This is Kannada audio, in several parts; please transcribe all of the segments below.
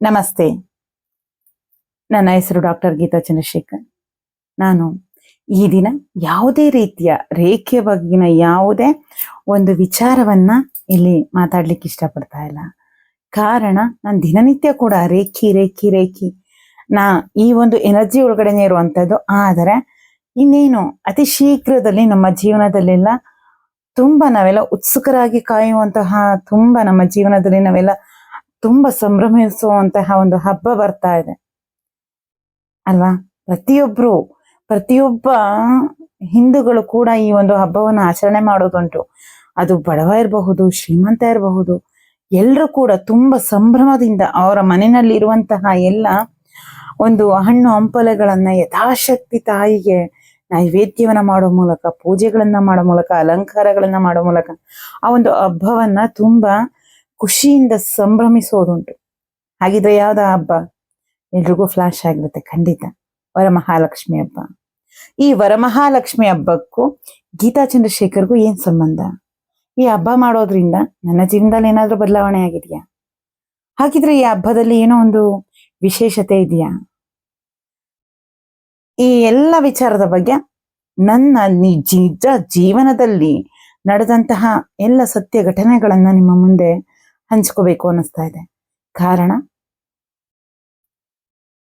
ನಮಸ್ತೆ. ನನ್ನ ಹೆಸರು ಡಾಕ್ಟರ್ ಗೀತಾ ಚಂದ್ರಶೇಖರ್. ನಾನು ಈ ದಿನ ಯಾವುದೇ ರೀತಿಯ ರೇಖೆ ಬಗ್ಗಿನ ಯಾವುದೇ ಒಂದು ವಿಚಾರವನ್ನ ಇಲ್ಲಿ ಮಾತಾಡ್ಲಿಕ್ಕೆ ಇಷ್ಟಪಡ್ತಾ ಇಲ್ಲ. ಕಾರಣ ನಾನು ದಿನನಿತ್ಯ ಕೂಡ ರೇಖಿ ರೇಖಿ ರೇಖಿ. ನಾ ಈ ಒಂದು ಎನರ್ಜಿ ಒಳಗಡೆನೆ ಇರುವಂಥದ್ದು ಆದರೆ ಇನ್ನೇನು ಅತಿ ಶೀಘ್ರದಲ್ಲಿ ನಮ್ಮ ಜೀವನದಲ್ಲೆಲ್ಲ ತುಂಬಾ ನಾವೆಲ್ಲ ಉತ್ಸುಕರಾಗಿ ಕಾಯುವಂತಹ, ತುಂಬಾ ನಮ್ಮ ಜೀವನದಲ್ಲಿ ನಾವೆಲ್ಲ ತುಂಬಾ ಸಂಭ್ರಮಿಸುವಂತಹ ಒಂದು ಹಬ್ಬ ಬರ್ತಾ ಇದೆ. ಅಲ್ವಾ? ಪ್ರತಿಯೊಬ್ರು, ಪ್ರತಿಯೊಬ್ಬ ಹಿಂದೂಗಳು ಕೂಡ ಈ ಒಂದು ಹಬ್ಬವನ್ನು ಆಚರಣೆ ಮಾಡೋದುಂಟು. ಅದು ಬಡವ ಇರಬಹುದು, ಶ್ರೀಮಂತ ಇರಬಹುದು ಎಲ್ಲರೂ ಕೂಡ ತುಂಬಾ ಸಂಭ್ರಮದಿಂದ ಅವರ ಮನೆಯಲ್ಲಿ ಇರುವಂತಹ ಎಲ್ಲ ಒಂದು ಹಣ್ಣು ಹಂಪಲೆಗಳನ್ನ ಯಥಾಶಕ್ತಿ ತಾಯಿಗೆ ನೈವೇದ್ಯವನ್ನ ಮಾಡೋ ಮೂಲಕ, ಪೂಜೆಗಳನ್ನ ಮಾಡೋ ಮೂಲಕ, ಅಲಂಕಾರಗಳನ್ನ ಮಾಡೋ ಮೂಲಕ ಆ ಒಂದು ಹಬ್ಬವನ್ನ ತುಂಬಾ ಖುಷಿಯಿಂದ ಸಂಭ್ರಮಿಸೋದುಂಟು. ಹಾಗಿದ್ರೆ ಯಾವ್ದ ಹಬ್ಬ? ಎಲ್ರಿಗೂ ಫ್ಲಾಶ್ ಆಗಿರುತ್ತೆ ಖಂಡಿತ. ವರಮಹಾಲಕ್ಷ್ಮಿ ಹಬ್ಬ. ಈ ವರಮಹಾಲಕ್ಷ್ಮಿ ಹಬ್ಬಕ್ಕೂ ಗೀತಾ ಚಂದ್ರಶೇಖರ್ಗೂ ಏನ್ ಸಂಬಂಧ? ಈ ಹಬ್ಬ ಮಾಡೋದ್ರಿಂದ ನನ್ನ ಜೀವನದಲ್ಲಿ ಏನಾದ್ರೂ ಬದಲಾವಣೆ ಆಗಿದೆಯಾ? ಹಾಗಿದ್ರೆ ಈ ಹಬ್ಬದಲ್ಲಿ ಏನೋ ಒಂದು ವಿಶೇಷತೆ ಇದೆಯಾ? ಈ ಎಲ್ಲ ವಿಚಾರದ ಬಗ್ಗೆ ನನ್ನ ನಿಜ ಜೀವನದಲ್ಲಿ ನಡೆದಂತಹ ಎಲ್ಲ ಸತ್ಯ ಘಟನೆಗಳನ್ನ ನಿಮ್ಮ ಮುಂದೆ ಹಂಚ್ಕೋಬೇಕು ಅನ್ನಿಸ್ತಾ ಇದೆ. ಕಾರಣ?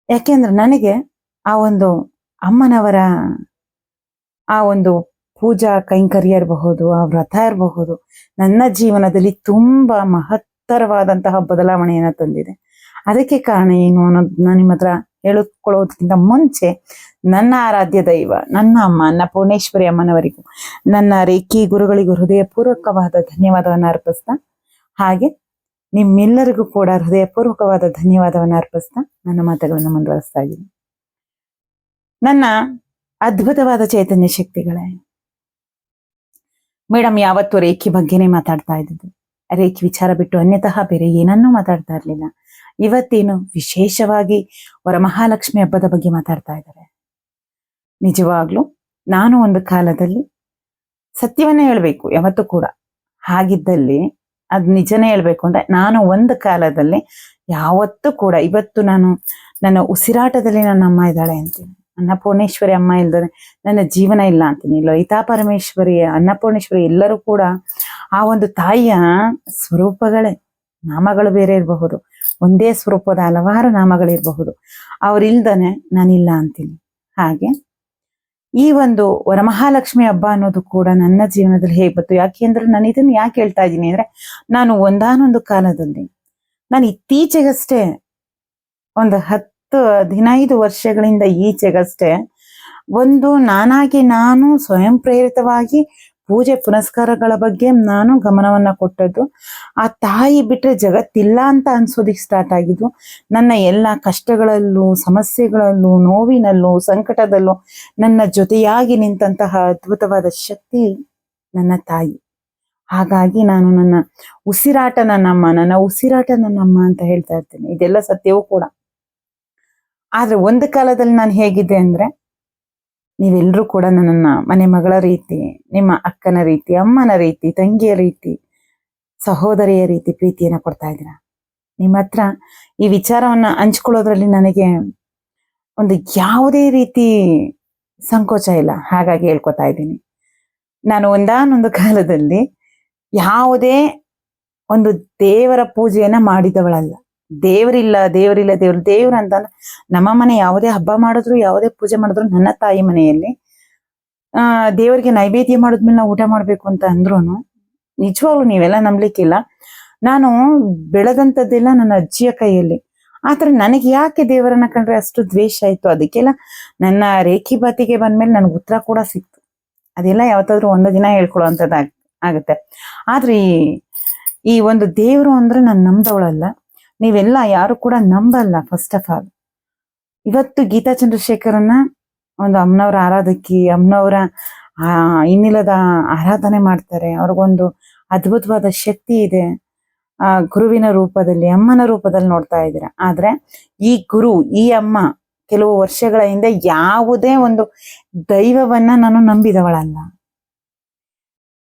ಯಾಕೆಂದ್ರೆ ನನಗೆ ಆ ಒಂದು ಅಮ್ಮನವರ ಆ ಒಂದು ಪೂಜಾ ಕೈಂಕರ್ಯ ಇರಬಹುದು, ಆ ವ್ರತ ಇರಬಹುದು, ನನ್ನ ಜೀವನದಲ್ಲಿ ತುಂಬಾ ಮಹತ್ತರವಾದಂತಹ ಬದಲಾವಣೆಯನ್ನು ತಂದಿದೆ. ಅದಕ್ಕೆ ಕಾರಣ ಏನು ಅನ್ನೋದು ನಾನು ನಿಮ್ಮ ಹತ್ರ ಹೇಳಿಕೊಳ್ಳೋದಕ್ಕಿಂತ ಮುಂಚೆ ನನ್ನ ಆರಾಧ್ಯ ದೈವ, ನನ್ನ ಅಮ್ಮ ಅನ್ನಪೂರ್ಣೇಶ್ವರಿ ಅಮ್ಮನವರಿಗೂ ನನ್ನ ರೇಖಿ ಗುರುಗಳಿಗೂ ಹೃದಯಪೂರ್ವಕವಾದ ಧನ್ಯವಾದವನ್ನು ಅರ್ಪಿಸ್ತಾ ಹಾಗೆ ನಿಮ್ಮೆಲ್ಲರಿಗೂ ಕೂಡ ಹೃದಯಪೂರ್ವಕವಾದ ಧನ್ಯವಾದವನ್ನು ಅರ್ಪಿಸ್ತಾ ನನ್ನ ಮಾತುಗಳನ್ನು ಮುಂದುವರಿಸ್ತಾ ಇದ್ದೀನಿ. ನನ್ನ ಅದ್ಭುತವಾದ ಚೈತನ್ಯ ಶಕ್ತಿಗಳೇ ಮೇಡಮ್ ಯಾವತ್ತೂ ರೇಖಿ ಬಗ್ಗೆನೇ ಮಾತಾಡ್ತಾ ಇದ್ದಿದ್ದು, ರೇಖಿ ವಿಚಾರ ಬಿಟ್ಟು ಅನ್ಯತಃ ಬೇರೆ ಏನನ್ನೂ ಮಾತಾಡ್ತಾ ಇರಲಿಲ್ಲ. ಇವತ್ತೇನು ವಿಶೇಷವಾಗಿ ವರಮಹಾಲಕ್ಷ್ಮಿ ಹಬ್ಬದ ಬಗ್ಗೆ ಮಾತಾಡ್ತಾ ಇದ್ದಾರೆ. ನಿಜವಾಗ್ಲೂ ನಾನು ಒಂದು ಕಾಲದಲ್ಲಿ ಸತ್ಯವನ್ನೇ ಹೇಳಬೇಕು, ಯಾವತ್ತೂ ಕೂಡ. ಹಾಗಿದ್ದಲ್ಲಿ ಅದ್ ನಿಜನೇ ಹೇಳ್ಬೇಕು ಅಂದ್ರೆ ನಾನು ಒಂದು ಕಾಲದಲ್ಲಿ ಯಾವತ್ತೂ ಕೂಡ ಇವತ್ತು ನಾನು ನನ್ನ ಉಸಿರಾಟದಲ್ಲಿ ನನ್ನ ಅಮ್ಮ ಇದ್ದಾಳೆ ಅಂತೀನಿ. ಅನ್ನಪೂರ್ಣೇಶ್ವರಿ ಅಮ್ಮ ಇಲ್ದರೆ ನನ್ನ ಜೀವನ ಇಲ್ಲ ಅಂತೀನಿ. ಲಲಿತಾ ಪರಮೇಶ್ವರಿ, ಅನ್ನಪೂರ್ಣೇಶ್ವರಿ ಎಲ್ಲರೂ ಕೂಡ ಆ ಒಂದು ತಾಯಿಯ ಸ್ವರೂಪಗಳೇ ನಾಮಗಳು ಬೇರೆ ಇರಬಹುದು. ಒಂದೇ ಸ್ವರೂಪದ ಹಲವಾರು ನಾಮಗಳಿರಬಹುದು. ಅವ್ರಿಲ್ದನೆ ನಾನಿಲ್ಲ ಅಂತೀನಿ. ಹಾಗೆ ಈ ಒಂದು ವರಮಹಾಲಕ್ಷ್ಮಿ ಹಬ್ಬ ಅನ್ನೋದು ಕೂಡ ನನ್ನ ಜೀವನದಲ್ಲಿ ಹೇಗೆ ಬಂತು? ಯಾಕೆ ಅಂದ್ರೆ ನಾನು ಇದನ್ನ ಯಾಕೆ ಹೇಳ್ತಾ ಇದ್ದೀನಿ ಅಂದ್ರೆ ನಾನು ಒಂದಾನೊಂದು ಕಾಲದಲ್ಲಿ, ನಾನು ಇತ್ತೀಚೆಗಷ್ಟೇ ಒಂದು ಹತ್ತು, ಹದಿನೈದು ವರ್ಷಗಳಿಂದ ಈಚೆಗಷ್ಟೇ ಒಂದು ನಾನಾಗಿ ನಾನು ಸ್ವಯಂ ಪ್ರೇರಿತವಾಗಿ ಪೂಜೆ ಪುನಸ್ಕಾರಗಳ ಬಗ್ಗೆ ನಾನು ಗಮನವನ್ನ ಕೊಟ್ಟದ್ದು. ಆ ತಾಯಿ ಬಿಟ್ರೆ ಜಗತ್ತಿಲ್ಲ ಅಂತ ಅನ್ಸೋದಿಕ್ ಸ್ಟಾರ್ಟ್ ಆಗಿದ್ದು, ನನ್ನ ಎಲ್ಲ ಕಷ್ಟಗಳಲ್ಲೂ, ಸಮಸ್ಯೆಗಳಲ್ಲೂ, ನೋವಿನಲ್ಲೂ, ಸಂಕಟದಲ್ಲೂ ನನ್ನ ಜೊತೆಯಾಗಿ ನಿಂತಹ ಅದ್ಭುತವಾದ ಶಕ್ತಿ ನನ್ನ ತಾಯಿ. ಹಾಗಾಗಿ ನಾನು ನನ್ನ ಉಸಿರಾಟ ನನ್ನಮ್ಮ ನನ್ನ ಉಸಿರಾಟ ನನ್ನಮ್ಮ ಅಂತ ಹೇಳ್ತಾ ಇರ್ತೇನೆ. ಇದೆಲ್ಲ ಸತ್ಯವೂ ಕೂಡ. ಆದ್ರೆ ಒಂದು ಕಾಲದಲ್ಲಿ ನಾನು ಹೇಗಿದ್ದೆ ಅಂದ್ರೆ ನೀವೆಲ್ಲರೂ ಕೂಡ ನನ್ನನ್ನ ಮನೆ ಮಗಳ ರೀತಿ, ನಿಮ್ಮ ಅಕ್ಕನ ರೀತಿ, ಅಮ್ಮನ ರೀತಿ, ತಂಗಿಯ ರೀತಿ, ಸಹೋದರಿಯ ರೀತಿ ಪ್ರೀತಿಯನ್ನು ಕೊಡ್ತಾ ಇದ್ದೀರಾ? ನಿಮ್ಮ ಹತ್ರ ಈ ವಿಚಾರವನ್ನು ಹಂಚ್ಕೊಳ್ಳೋದ್ರಲ್ಲಿ ನನಗೆ ಒಂದು ಯಾವುದೇ ರೀತಿ ಸಂಕೋಚ ಇಲ್ಲ. ಹಾಗಾಗಿ ಹೇಳ್ಕೊತಾ ಇದ್ದೀನಿ. ನಾನು ಒಂದಾನೊಂದು ಕಾಲದಲ್ಲಿ ಯಾವುದೇ ಒಂದು ದೇವರ ಪೂಜೆಯನ್ನು ಮಾಡಿದವಳಲ್ಲ. ದೇವರಿಲ್ಲ ದೇವರಿಲ್ಲ, ದೇವ್ರು, ದೇವ್ರ ಅಂತ ನಮ್ಮ ಮನೆ ಯಾವುದೇ ಹಬ್ಬ ಮಾಡಿದ್ರು, ಯಾವುದೇ ಪೂಜೆ ಮಾಡಿದ್ರು ನನ್ನ ತಾಯಿ ಮನೆಯಲ್ಲಿ, ಆ, ದೇವರಿಗೆ ನೈವೇದ್ಯ ಮಾಡಿದ್ಮೇಲೆ ನಾವು ಊಟ ಮಾಡ್ಬೇಕು ಅಂತ ಅಂದ್ರು ನಿಜವಾಗ್ಲು ನೀವೆಲ್ಲ ನಂಬ್ಲಿಕ್ಕಿಲ್ಲ. ನಾನು ಬೆಳೆದಂತದ್ದೆಲ್ಲ ನನ್ನ ಅಜ್ಜಿಯ ಕೈಯಲ್ಲಿ. ಆತರ ನನಗೆ ಯಾಕೆ ದೇವರನ್ನ ಕಂಡ್ರೆ ಅಷ್ಟು ದ್ವೇಷ ಆಯ್ತು? ಅದಕ್ಕೆಲ್ಲ ನನ್ನ ರೇಖಿ ಬಾತಿಗೆ ಬಂದ್ಮೇಲೆ ನನಗೆ ಉತ್ತರ ಕೂಡ ಸಿಕ್ತು. ಅದೆಲ್ಲ ಯಾವತ್ತಾದ್ರೂ ಒಂದು ದಿನ ಹೇಳ್ಕೊಳ್ಳೋ ಆಗುತ್ತೆ. ಆದ್ರೆ ಈ ಒಂದು ದೇವರು ಅಂದ್ರೆ ನಾನು ನಂಬ್ದವಳಲ್ಲ. ನೀವೆಲ್ಲ ಯಾರು ಕೂಡ ನಂಬಲ್ಲ ಫಸ್ಟ್ ಆಫ್ ಆಲ್ ಇವತ್ತು ಗೀತಾ ಚಂದ್ರಶೇಖರನ್ನ ಒಂದು ಅಮ್ಮನವರ ಆರಾಧಕಿ, ಅಮ್ಮನವರ, ಆ, ಇನ್ನಿಲ್ಲದ ಆರಾಧನೆ ಮಾಡ್ತಾರೆ. ಅವ್ರಿಗೊಂದು ಅದ್ಭುತವಾದ ಶಕ್ತಿ ಇದೆ. ಆ, ಗುರುವಿನ ರೂಪದಲ್ಲಿ, ಅಮ್ಮನ ರೂಪದಲ್ಲಿ ನೋಡ್ತಾ ಇದ್ದೀರಾ. ಆದ್ರೆ ಈ ಗುರು, ಈ ಅಮ್ಮ ಕೆಲವು ವರ್ಷಗಳ ಹಿಂದೆ ಯಾವುದೇ ಒಂದು ದೈವವನ್ನ ನಾನು ನಂಬಿದವಳಲ್ಲ.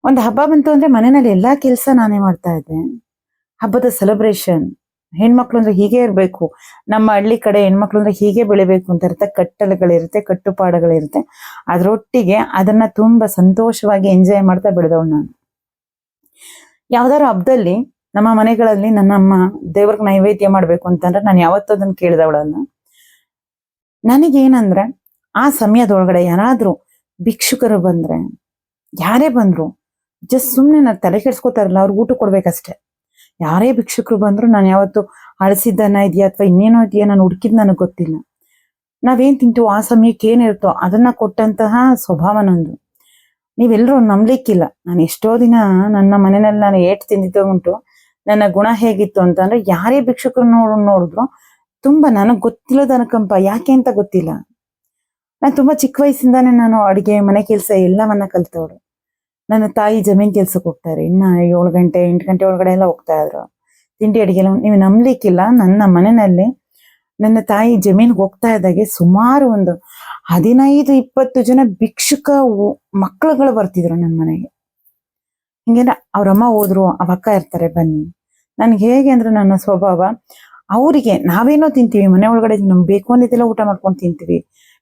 ಒಂದು ಹಬ್ಬ ಬಂತು ಅಂದ್ರೆ ಮನೆಯಲ್ಲಿ ಎಲ್ಲಾ ಕೆಲಸ ನಾನೇ ಮಾಡ್ತಾ ಇದ್ದೆ. ಹಬ್ಬದ ಸೆಲೆಬ್ರೇಷನ್ ಹೆಣ್ಮಕ್ಳು ಅಂದ್ರೆ ಹೀಗೆ ಇರಬೇಕು. ನಮ್ಮ ಹಳ್ಳಿ ಕಡೆ ಹೆಣ್ಮಕ್ಳು ಅಂದ್ರೆ ಹೀಗೆ ಬೆಳಿಬೇಕು ಅಂತ ಇರುತ್ತೆ. ಕಟ್ಟಲೆಗಳಿರುತ್ತೆ, ಕಟ್ಟುಪಾಡುಗಳಿರುತ್ತೆ. ಅದರೊಟ್ಟಿಗೆ ಅದನ್ನ ತುಂಬಾ ಸಂತೋಷವಾಗಿ ಎಂಜಾಯ್ ಮಾಡ್ತಾ ಬೆಳೆದವಳು ನಾನು. ಯಾವ್ದಾರು ಹಬ್ಬದಲ್ಲಿ ನಮ್ಮ ಮನೆಗಳಲ್ಲಿ ನನ್ನಮ್ಮ ದೇವ್ರಿಗೆ ನೈವೇದ್ಯ ಮಾಡ್ಬೇಕು ಅಂತಂದ್ರೆ ನಾನು ಯಾವತ್ತೂ ಅದನ್ನ ಕೇಳಿದವಳಲ್ಲ ನನಗೇನಂದ್ರೆ ಆ ಸಮಯದೊಳಗಡೆ ಯಾರಾದ್ರೂ ಭಿಕ್ಷುಕರು ಬಂದ್ರೆ, ಯಾರೇ ಬಂದ್ರು ಜಸ್ಟ್ ಸುಮ್ಮನೆ ನಾನು ತಲೆ ಕೆಡ್ಸ್ಕೊತಾರಲ್ಲ ಅವ್ರಿಗೆ ಊಟ ಕೊಡ್ಬೇಕಷ್ಟೆ. ಯಾರೇ ಭಿಕ್ಷುಕರು ಬಂದ್ರು ನಾನು ಯಾವತ್ತು ಅಳಸಿದ್ದನ್ನ ಇದೆಯಾ ಅಥವಾ ಇನ್ನೇನೋ ಇದೆಯಾ ನಾನು ಹುಡುಕಿದ್ ನನಗೆ ಗೊತ್ತಿಲ್ಲ. ನಾವೇನ್ ತಿಂತೀವೋ ಆ ಸಮಯಕ್ಕೆ ಏನಿರುತ್ತೋ ಅದನ್ನ ಕೊಟ್ಟಂತಹ ಸ್ವಭಾವ ನಂದು. ನೀವೆಲ್ಲರೂ ನಂಬ್ಲಿಕ್ಕಿಲ್ಲ. ನಾನು ಎಷ್ಟೋ ದಿನ ನನ್ನ ಮನೆಯಲ್ಲಿ ನಾನು ಏಟ್ ತಿಂದಿದ್ದ ಉಂಟು. ನನ್ನ ಗುಣ ಹೇಗಿತ್ತು ಅಂತಂದ್ರೆ ಯಾರೇ ಭಿಕ್ಷುಕರು ನೋಡ್ ನೋಡಿದ್ರು ತುಂಬಾ ನನಗೆ ಗೊತ್ತಿಲ್ಲದ ಅನುಕಂಪ. ಯಾಕೆ ಅಂತ ಗೊತ್ತಿಲ್ಲ. ನಾನು ತುಂಬಾ ಚಿಕ್ಕ ವಯಸ್ಸಿಂದಾನೆ ನಾನು ಅಡಿಗೆ, ಮನೆ ಕೆಲಸ ಎಲ್ಲವನ್ನ ಕಲ್ತವಳು. ನನ್ನ ತಾಯಿ ಜಮೀನ್ ಕೆಲ್ಸಕ್ಕೆ ಹೋಗ್ತಾರೆ. ಇನ್ನ ಏಳು ಗಂಟೆ, ಎಂಟು ಗಂಟೆ ಒಳಗಡೆ ಎಲ್ಲ ಹೋಗ್ತಾ ಇದ್ರು. ತಿಂಡಿ ಅಡಿಗೆ ಎಲ್ಲ ನೀವು ನಂಬ್ಲಿಕ್ಕಿಲ್ಲ. ನನ್ನ ಮನೆಯಲ್ಲಿ ನನ್ನ ತಾಯಿ ಜಮೀನ್ಗೆ ಹೋಗ್ತಾ ಇದ್ದಾಗೆ ಸುಮಾರು ಒಂದು ಹದಿನೈದು, ಇಪ್ಪತ್ತು ಜನ ಭಿಕ್ಷುಕ ಮಕ್ಕಳುಗಳು ಬರ್ತಿದ್ರು ನನ್ನ ಮನೆಗೆ. ಹಿಂಗೇನ ಅವ್ರಮ್ಮ ಹೋದ್ರು ಅವ ಅಕ್ಕ ಇರ್ತಾರೆ, ಬನ್ನಿ. ನನ್ಗೆ ಹೇಗೆ ಅಂದ್ರೆ ನನ್ನ ಸ್ವಭಾವ, ಅವರಿಗೆ ನಾವೇನೋ ತಿಂತೀವಿ, ಮನೆ ಒಳಗಡೆ ನಮ್ಗೆ ಬೇಕು ಅನ್ನೋದೆಲ್ಲ ಊಟ ಮಾಡ್ಕೊಂಡು ತಿಂತೀವಿ.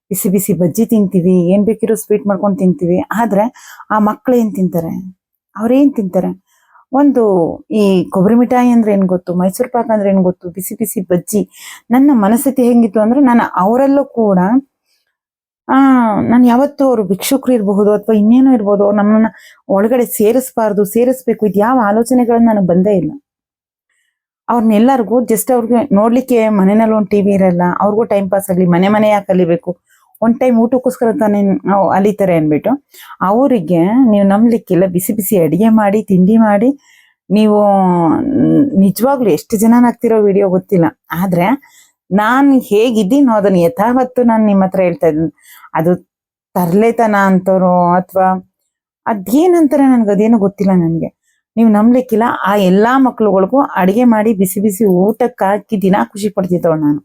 ಬಿಸಿ ಬಿಸಿ ಬಜ್ಜಿ ತಿಂತೀವಿ, ಏನ್ ಬೇಕಿರೋ ಸ್ವೀಟ್ ಮಾಡ್ಕೊಂಡು ತಿಂತೀವಿ. ಆದ್ರೆ ಆ ಮಕ್ಳು ಏನ್ ತಿಂತಾರೆ? ಅವ್ರೇನ್ ತಿಂತಾರೆ? ಒಂದು ಈ ಕೊಬ್ಬರಿ ಮಿಠಾಯಿ ಅಂದ್ರೆ ಏನ್ ಗೊತ್ತು? ಮೈಸೂರು ಪಾಕ್ ಅಂದ್ರೆ ಏನ್ ಗೊತ್ತು? ಬಿಸಿ ಬಿಸಿ ಬಜ್ಜಿ. ನನ್ನ ಮನಸ್ಥಿತಿ ಹೆಂಗಿತ್ತು ಅಂದ್ರೆ ನಾನು ಅವರಲ್ಲೂ ಕೂಡ, ಆ, ನಾನು ಯಾವತ್ತೂ ಅವರು ಭಿಕ್ಷುಕರು ಇರಬಹುದು ಅಥವಾ ಇನ್ನೇನೋ ಇರ್ಬೋದು, ಅವ್ರು ನಮ್ಮನ್ನ ಒಳಗಡೆ ಸೇರಿಸಬಾರ್ದು, ಸೇರಿಸ್ಬೇಕು. ಇದು ಯಾವ ಆಲೋಚನೆಗಳನ್ನ ನನಗೆ ಬಂದೇ ಇಲ್ಲ. ಅವ್ರನ್ನೆಲ್ಲರಿಗೂ ಜಸ್ಟ್ ಅವ್ರಿಗೆ ನೋಡ್ಲಿಕ್ಕೆ ಮನೆಯಲ್ಲಿ ಒಂದು ಟಿವಿ ಇರಲ್ಲ. ಅವ್ರಿಗೂ ಟೈಮ್ ಪಾಸ್ ಆಗಲಿ ಮನೆ ಮನೆ ಯಾಕೆ ಕಲಿಬೇಕು. ಒಂದ್ ಟೈಮ್ ಊಟಕ್ಕೋಸ್ಕರ ತಾನೇ ನಾವು ಅಲಿತಾರೆ ಅಂದ್ಬಿಟ್ಟು, ಅವರಿಗೆ ನೀವು ನಂಬ್ಲಿಕ್ಕಿಲ್ಲ, ಬಿಸಿ ಬಿಸಿ ಅಡಿಗೆ ಮಾಡಿ, ತಿಂಡಿ ಮಾಡಿ, ನೀವು ನಿಜವಾಗ್ಲು ಎಷ್ಟು ಜನ ಆಗ್ತಿರೋ ವಿಡಿಯೋ ಗೊತ್ತಿಲ್ಲ. ಆದ್ರೆ ನಾನು ಹೇಗಿದ್ದೀನೋ ಅದನ್ನ ಯಥಾವತ್ತು ನಾನು ನಿಮ್ಮ ಹತ್ರ ಹೇಳ್ತಾ ಇದ್ದೀನಿ. ಅದು ತರ್ಲೇತನ ಅಂತರೋ ಅಥವಾ ಅದೇನಂತಾರೆ ನನ್ಗೆ ಅದೇನು ಗೊತ್ತಿಲ್ಲ ನನಗೆ. ನೀವು ನಂಬ್ಲಿಕ್ಕಿಲ್ಲ, ಆ ಎಲ್ಲಾ ಮಕ್ಳುಗಳಿಗೂ ಅಡಿಗೆ ಮಾಡಿ, ಬಿಸಿ ಬಿಸಿ ಊಟಕ್ಕೆ ಹಾಕಿ ದಿನ ಖುಷಿ ಪಡ್ತಿದ್ದವಳು ನಾನು.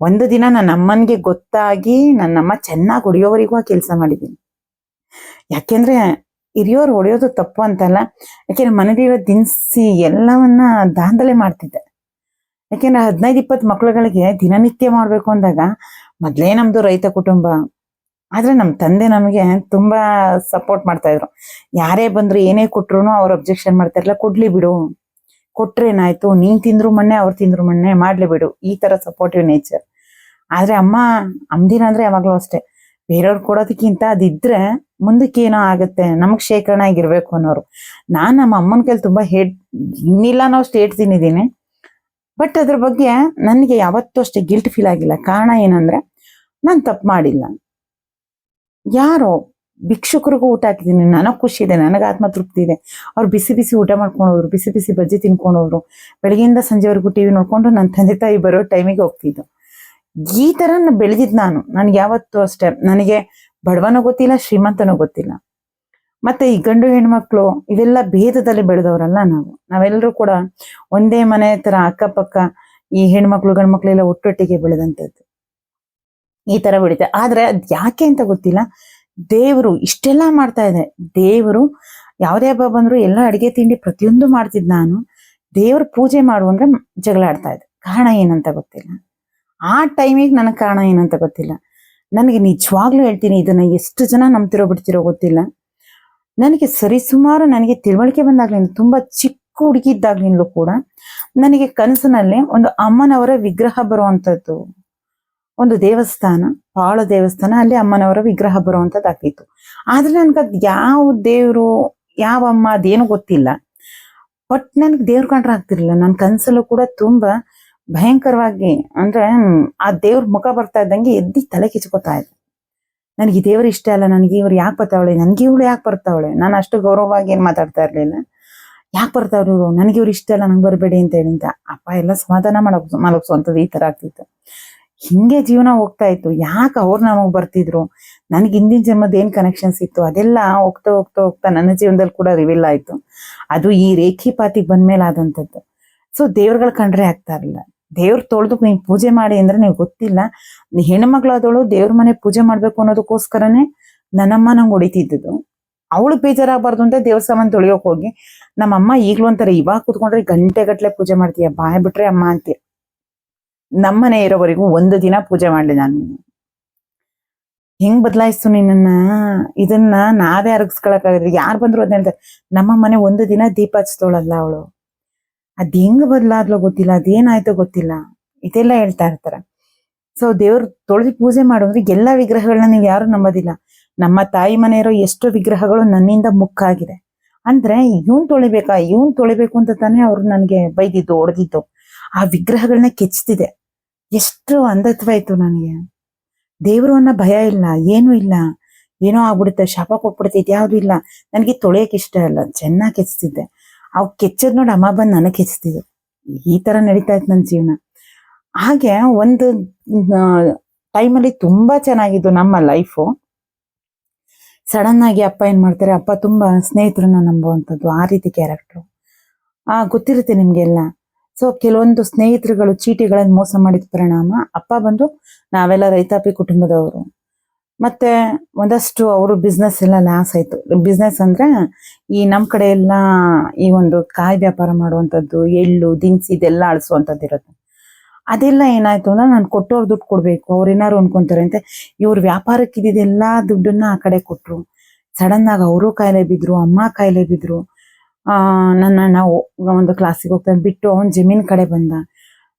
ಒಂದು ದಿನ ನನ್ನ ಅಮ್ಮನಿಗೆ ಗೊತ್ತಾಗಿ ನನ್ನಮ್ಮ ಚೆನ್ನಾಗಿ ಹೊಡೆಯೋವರೆಗೂ ಆ ಕೆಲಸ ಮಾಡಿದ್ದೀನಿ. ಯಾಕೆಂದ್ರೆ ಹಿರಿಯೋರು ಹೊಡೆಯೋದು ತಪ್ಪು ಅಂತಲ್ಲ, ಯಾಕೆಂದ್ರೆ ಮನೇಲಿರೋ ದಿನಸಿ ಎಲ್ಲವನ್ನ ದಾಂಧಲೆ ಮಾಡ್ತಿದ್ದೆ. ಯಾಕೆಂದ್ರೆ ಹದಿನೈದು ಇಪ್ಪತ್ತು ಮಕ್ಳುಗಳಿಗೆ ದಿನನಿತ್ಯ ಮಾಡ್ಬೇಕು ಅಂದಾಗ, ಮೊದ್ಲೇ ನಮ್ದು ರೈತ ಕುಟುಂಬ, ಆದ್ರೆ ನಮ್ಮ ತಂದೆ ನಮಗೆ ತುಂಬಾ ಸಪೋರ್ಟ್ ಮಾಡ್ತಾ ಇದ್ರು ಯಾರೇ ಬಂದ್ರು ಏನೇ ಕೊಟ್ರು ಅವ್ರು ಅಬ್ಜೆಕ್ಷನ್ ಮಾಡ್ತಾರಲ್ಲ ಕೊಡ್ಲಿ ಬಿಡು. ಕೊಟ್ರೇನಾಯ್ತು, ನೀನ್ ತಿಂದ್ರು ಮೊನ್ನೆ ಅವ್ರು ತಿಂದ್ರು ಮೊನ್ನೆ ಮಾಡ್ಲಿ ಬಿಡು. ಈ ತರ ಸಪೋರ್ಟಿವ್ ನೇಚರ್ ಆದ್ರೆ ಅಮ್ಮ ಅಮ್ದಿನ ಅಂದ್ರೆ ಯಾವಾಗ್ಲೂ ಅಷ್ಟೇ. ಬೇರೆಯವ್ರು ಕೊಡೋದಕ್ಕಿಂತ ಅದಿದ್ರೆ ಮುಂದಕ್ಕೆ ಏನೋ ಆಗುತ್ತೆ, ನಮಗ್ ಶೇಖರಣೆ ಆಗಿರ್ಬೇಕು ಅನ್ನೋರು. ನಾನ್ ನಮ್ಮ ಅಮ್ಮನ ಕೈಲಿ ತುಂಬಾ ಹೇಟ್ ಇನ್ನಿಲ್ಲ ನಾವು ಸ್ಟೇಟ್ ತಿನ್ನಿದ್ದೀನಿ ಬಟ್ ಅದ್ರ ಬಗ್ಗೆ ನನಗೆ ಯಾವತ್ತೂ ಅಷ್ಟೇ ಗಿಲ್ಟ್ ಫೀಲ್ ಆಗಿಲ್ಲ. ಕಾರಣ ಏನಂದ್ರೆ ನಾನು ತಪ್ಪು ಮಾಡಿಲ್ಲ. ಯಾರೋ ಭಿಕ್ಷುಕರಿಗೂ ಊಟ ಹಾಕಿದ್ದೀನಿ ನನಗ್ ಖುಷಿ ಇದೆ, ನನಗೆ ಆತ್ಮತೃಪ್ತಿ ಇದೆ. ಅವ್ರು ಬಿಸಿ ಬಿಸಿ ಊಟ ಮಾಡ್ಕೊಂಡು ಹೋದ್ರು ಬಿಸಿ ಬಿಸಿ ಬಜ್ಜಿ ತಿನ್ಕೊಂಡು ಹೋದ್ರು ಬೆಳಗ್ಗೆಯಿಂದ ಸಂಜೆವರೆಗೂ ಟಿವಿ ನೋಡ್ಕೊಂಡು ನನ್ನ ತಂದೆ ತಾಯಿ ಬರೋ ಟೈಮಿಗೆ ಹೋಗ್ತಿದ್ದು. ಈ ತರ ಬೆಳೆದಿದ್ ನಾನು. ನನ್ಗೆ ಯಾವತ್ತೂ ಅಷ್ಟೇ. ನನಗೆ ಬಡವನೂ ಗೊತ್ತಿಲ್ಲ, ಶ್ರೀಮಂತನೂ ಗೊತ್ತಿಲ್ಲ. ಮತ್ತೆ ಈ ಗಂಡು ಹೆಣ್ಮಕ್ಳು, ಇವೆಲ್ಲ ಭೇದದಲ್ಲಿ ಬೆಳೆದವರಲ್ಲ ನಾವು. ನಾವೆಲ್ಲರೂ ಕೂಡ ಒಂದೇ ಮನೆ ತರ ಅಕ್ಕಪಕ್ಕ ಈ ಹೆಣ್ಮಕ್ಳು ಗಂಡ್ಮಕ್ಳು ಎಲ್ಲ ಒಟ್ಟೊಟ್ಟಿಗೆ ಬೆಳೆದಂತದ್ದು ಈ ತರ ಬೆಳೀತೆ ಆದ್ರೆ ಅದ್ ಯಾಕೆ ಅಂತ ಗೊತ್ತಿಲ್ಲ. ದೇವರು ಇಷ್ಟೆಲ್ಲ ಮಾಡ್ತಾ ಇದೆ. ದೇವರು ಯಾವುದೇ ಹಬ್ಬ ಬಂದ್ರು ಎಲ್ಲ ಅಡಿಗೆ, ತಿಂಡಿ ಪ್ರತಿಯೊಂದು ಮಾಡ್ತಿದ್ ನಾನು. ದೇವ್ರ ಪೂಜೆ ಮಾಡು ಅಂದ್ರೆ ಜಗಳ ಆಡ್ತಾ ಇದ್ದೆ ಕಾರಣ ಏನಂತ ಗೊತ್ತಿಲ್ಲ. ಆ ಟೈಮಿಗೆ ನನಗೆ ಕಾರಣ ಏನಂತ ಗೊತ್ತಿಲ್ಲ. ನನಗೆ ನಿಜವಾಗ್ಲೂ ಹೇಳ್ತೀನಿ, ಇದನ್ನ ಎಷ್ಟು ಜನ ನಂಬ್ತಿರೋ ಬಿಡ್ತಿರೋ ಗೊತ್ತಿಲ್ಲ. ನನಗೆ ಸರಿಸುಮಾರು ನನಗೆ ತಿಳುವಳಿಕೆ ಬಂದಾಗ್ಲಿಂದ ತುಂಬಾ ಚಿಕ್ಕ ಹುಡುಗಿ ಇದ್ದಾಗ್ಲಿಂದಲೂ ಕೂಡ ನನಗೆ ಕನಸಿನಲ್ಲಿ ಒಂದು ಅಮ್ಮನವರ ವಿಗ್ರಹ ಬರುವಂಥದ್ದು ಒಂದು ದೇವಸ್ಥಾನ ಬಹಳ ದೇವಸ್ಥಾನ, ಅಲ್ಲಿ ಅಮ್ಮನವರ ವಿಗ್ರಹ ಬರುವಂಥದ್ದು ಆಗ್ತಿತ್ತು ಆದ್ರೆ ನನಗೆ ಅದು ಯಾವ ದೇವರು, ಯಾವ ಅಮ್ಮ ಅದೇನು ಗೊತ್ತಿಲ್ಲ. ಬಟ್ ನನಗೆ ದೇವ್ರ ಕಂಡ್ರೆ ಆಗ್ತಿರ್ಲಿಲ್ಲ. ನನ್ನ ಕನಸಲ್ಲೂ ಕೂಡ ತುಂಬಾ ಭಯಂಕರವಾಗಿ ಅಂದ್ರೆ ಆ ದೇವ್ರ ಮುಖ ಬರ್ತಾ ಇದ್ದಂಗೆ ಎದ್ದಿ ತಲೆ ಕಿಚ್ಕೋತಾ ಇದ್ದೆ. ನನಗೆ ಈ ದೇವ್ರ ಇಷ್ಟ ಅಲ್ಲ, ನನಗೆ ಇವ್ರು ಯಾಕೆ ಬರ್ತಾವಳೆ, ನನಗೆ ಇವಳು ಯಾಕೆ ಬರ್ತಾವಳೆ? ನಾನು ಅಷ್ಟು ಗೌರವವಾಗಿ ಏನು ಮಾತಾಡ್ತಾ ಇರ್ಲಿಲ್ಲ. ಯಾಕೆ ಬರ್ತಾವ್ರು ಇವ್ರು? ನನಗೆ ಇವ್ರು ಇಷ್ಟ ಅಲ್ಲ, ನಂಗೆ ಬರಬೇಡಿ ಅಂತ ಹೇಳಿ ಅಂತ. ಅಪ್ಪ ಎಲ್ಲ ಸಮಾಧಾನ ಮಾಡಕ್ ಮಲಗಿಸುವಂಥದ್ದು ಈ ತರ ಆಗ್ತಿತ್ತು. ಹಿಂಗೆ ಜೀವನ ಹೋಗ್ತಾ ಇತ್ತು. ಯಾಕೆ ಅವ್ರು ನಮಗೆ ಬರ್ತಿದ್ರು? ನನಗೆ ಹಿಂದಿನ ಜನ್ಮದ ಏನ್ ಕನೆಕ್ಷನ್ಸ್ ಇತ್ತು? ಅದೆಲ್ಲ ಹೋಗ್ತಾ ಹೋಗ್ತಾ ಹೋಗ್ತಾ ನನ್ನ ಜೀವನದಲ್ಲಿ ಕೂಡ ರಿವೀಲ್ ಆಯ್ತು. ಅದು ಈ ರೇಖಿ ಪಾತಿಗೆ ಬಂದ್ಮೇಲೆ ಆದಂಥದ್ದು ಸೊ ದೇವ್ರುಗಳು ಕಂಡ್ರೆ ಆಗ್ತಾ ಇರಲಿಲ್ಲ. ದೇವ್ರ ತೊಳೆದು ನೀವು ಪೂಜೆ ಮಾಡಿ ಅಂದ್ರೆ ನೀವು ಗೊತ್ತಿಲ್ಲ. ಹೆಣ್ಮಗಳಾದವಳು ದೇವ್ರ ಮನೆ ಪೂಜೆ ಮಾಡ್ಬೇಕು ಅನ್ನೋದಕ್ಕೋಸ್ಕರನೇ ನನ್ನಮ್ಮ ನಂಗೆ ಹೊಡಿತಿದ್ದು ಅವಳು ಬೇಜಾರಾಗಬಾರ್ದು ಅಂತ ದೇವ್ರ ಸಾಮಾನು ತೊಳಿಯೋಕ್ ಹೋಗಿ. ನಮ್ಮ ಅಮ್ಮ ಈಗ್ಲೂ ಅಂತಾರೆ, ಇವಾಗ ಕುತ್ಕೊಂಡ್ರೆ ಗಂಟೆ ಗಟ್ಲೆ ಪೂಜೆ ಮಾಡ್ತೀಯ ಬಾಯ್ ಬಿಟ್ರೆ ಅಮ್ಮ ಅಂತೀಯ. ನಮ್ಮನೆ ಇರೋವರೆಗೂ ಒಂದು ದಿನ ಪೂಜೆ ಮಾಡ್ಲಿ ನಾನು. ಹೆಂಗ್ ಬದಲಾಯಿಸ್ತು ನಿನ್ನ ಇದನ್ನ ನಾವೇ ಅರಗಿಸ್ಕೊಳಕ್ಕಾಗಿದ್ರೆ ಯಾರು ಬಂದ್ರು ಅದನ್ನ ಹೇಳ್ತಾರೆ, ನಮ್ಮ ಮನೆ ಒಂದು ದಿನ ದೀಪ ಹಚ್ತೋಳಲ್ಲ ಅವಳು. ಅದ್ ಹೆಂಗ್ ಬದಲಾದ್ಲೋ ಗೊತ್ತಿಲ್ಲ ಅದೇನಾಯ್ತೋ ಗೊತ್ತಿಲ್ಲ. ಇದೆಲ್ಲ ಹೇಳ್ತಾ ಇರ್ತಾರೆ. ಸೊ ದೇವ್ರ ತೊಳೆದು ಪೂಜೆ ಮಾಡೋದ್ರೆ ಎಲ್ಲ ವಿಗ್ರಹಗಳನ್ನ ನೀವು ಯಾರು ನಂಬೋದಿಲ್ಲ. ನಮ್ಮ ತಾಯಿ ಮನೆ ಇರೋ ಎಷ್ಟೋ ವಿಗ್ರಹಗಳು ನನ್ನಿಂದ ಮುಕ್ಕಾಗಿದೆ. ಅಂದ್ರೆ ಇವನ್ ತೊಳಿಬೇಕಾ, ಇವನ್ ತೊಳಿಬೇಕು ಅಂತ ತಾನೇ ಅವ್ರು ನನ್ಗೆ ಬೈದಿದ್ದು, ಹೊಡೆದಿದ್ದು. ಆ ವಿಗ್ರಹಗಳನ್ನ ಕೆಚ್ತಿದೆ. ಎಷ್ಟು ಅಂಧತ್ವಾಯ್ತು ನನಗೆ. ದೇವರು ಅನ್ನೋ ಭಯ ಇಲ್ಲ, ಏನೂ ಇಲ್ಲ. ಏನೋ ಆಗ್ಬಿಡುತ್ತೆ, ಶಾಪ ಕೊಟ್ಬಿಡುತ್ತೆ ಯಾವ್ದು ಇಲ್ಲ. ನನಗೆ ತೊಳೆಯಕ್ಕೆ ಇಷ್ಟ ಇಲ್ಲ. ಚೆನ್ನಾಗಿ ಕೆಚ್ತಿದ್ದೆ. ಅವ್ ಕೆಚ್ಚದ್ ನೋಡಿ ಅಮ್ಮ ಬಂದು ನನಗೆ ಕೆಚ್ತಿದ್ರು. ಈ ತರ ನಡೀತಾ ಇತ್ತು ನನ್ನ ಜೀವನ. ಹಾಗೆ ಒಂದು ಟೈಮಲ್ಲಿ ತುಂಬಾ ಚೆನ್ನಾಗಿದ್ದು ನಮ್ಮ ಲೈಫು ಸಡನ್ ಆಗಿ ಅಪ್ಪ ಏನ್ ಮಾಡ್ತಾರೆ, ಅಪ್ಪ ತುಂಬಾ ಸ್ನೇಹಿತರನ್ನ ನಂಬುವಂಥದ್ದು ಆ ರೀತಿ ಕ್ಯಾರೆಕ್ಟರ್ ಆ, ಗೊತ್ತಿರುತ್ತೆ ನಿಮ್ಗೆಲ್ಲ ಸೊ ಕೆಲವೊಂದು ಸ್ನೇಹಿತರುಗಳು ಚೀಟಿಗಳನ್ನು ಮೋಸ ಮಾಡಿದ ಪರಿಣಾಮ ಅಪ್ಪ ಬಂದು ನಾವೆಲ್ಲ ರೈತಾಪಿ ಕುಟುಂಬದವರು. ಮತ್ತೆ ಒಂದಷ್ಟು ಅವರು ಬಿಸ್ನೆಸ್ ಎಲ್ಲ ಲಾಸ್ ಆಯ್ತು ಬಿಸ್ನೆಸ್ ಅಂದ್ರೆ ಈ ನಮ್ ಕಡೆ ಎಲ್ಲ ಈ ಒಂದು ಕಾಯಿ ವ್ಯಾಪಾರ ಮಾಡುವಂಥದ್ದು, ಎಳ್ಳು, ದಿನಸಿ ಇದೆಲ್ಲ ಅಳಿಸುವಂಥದ್ದು ಇರುತ್ತೆ. ಅದೆಲ್ಲ ಏನಾಯ್ತು ಅಂದ್ರೆ ನಾನು ಕೊಟ್ಟೋರ್ ದುಡ್ಡು ಕೊಡ್ಬೇಕು, ಅವ್ರು ಏನಾರು ಅನ್ಕೊಂತಾರೆ ಅಂತ, ಇವ್ರ ವ್ಯಾಪಾರಕ್ಕೆ ಇದ್ದಿದ್ದೆಲ್ಲ ದುಡ್ಡನ್ನ ಆ ಕಡೆ ಕೊಟ್ರು. ಸಡನ್ ಆಗಿ ಅವರು ಕಾಯಿಲೆ ಬಿದ್ರು, ಅಮ್ಮ ಕಾಯಿಲೆ ಬಿದ್ರು. ಆ, ನನ್ನ ನಾವು ಒಂದು ಕ್ಲಾಸಿಗೆ ಹೋಗ್ತಾನೆ ಬಿಟ್ಟು ಅವ್ನ್ ಜಮೀನ್ ಕಡೆ ಬಂದ.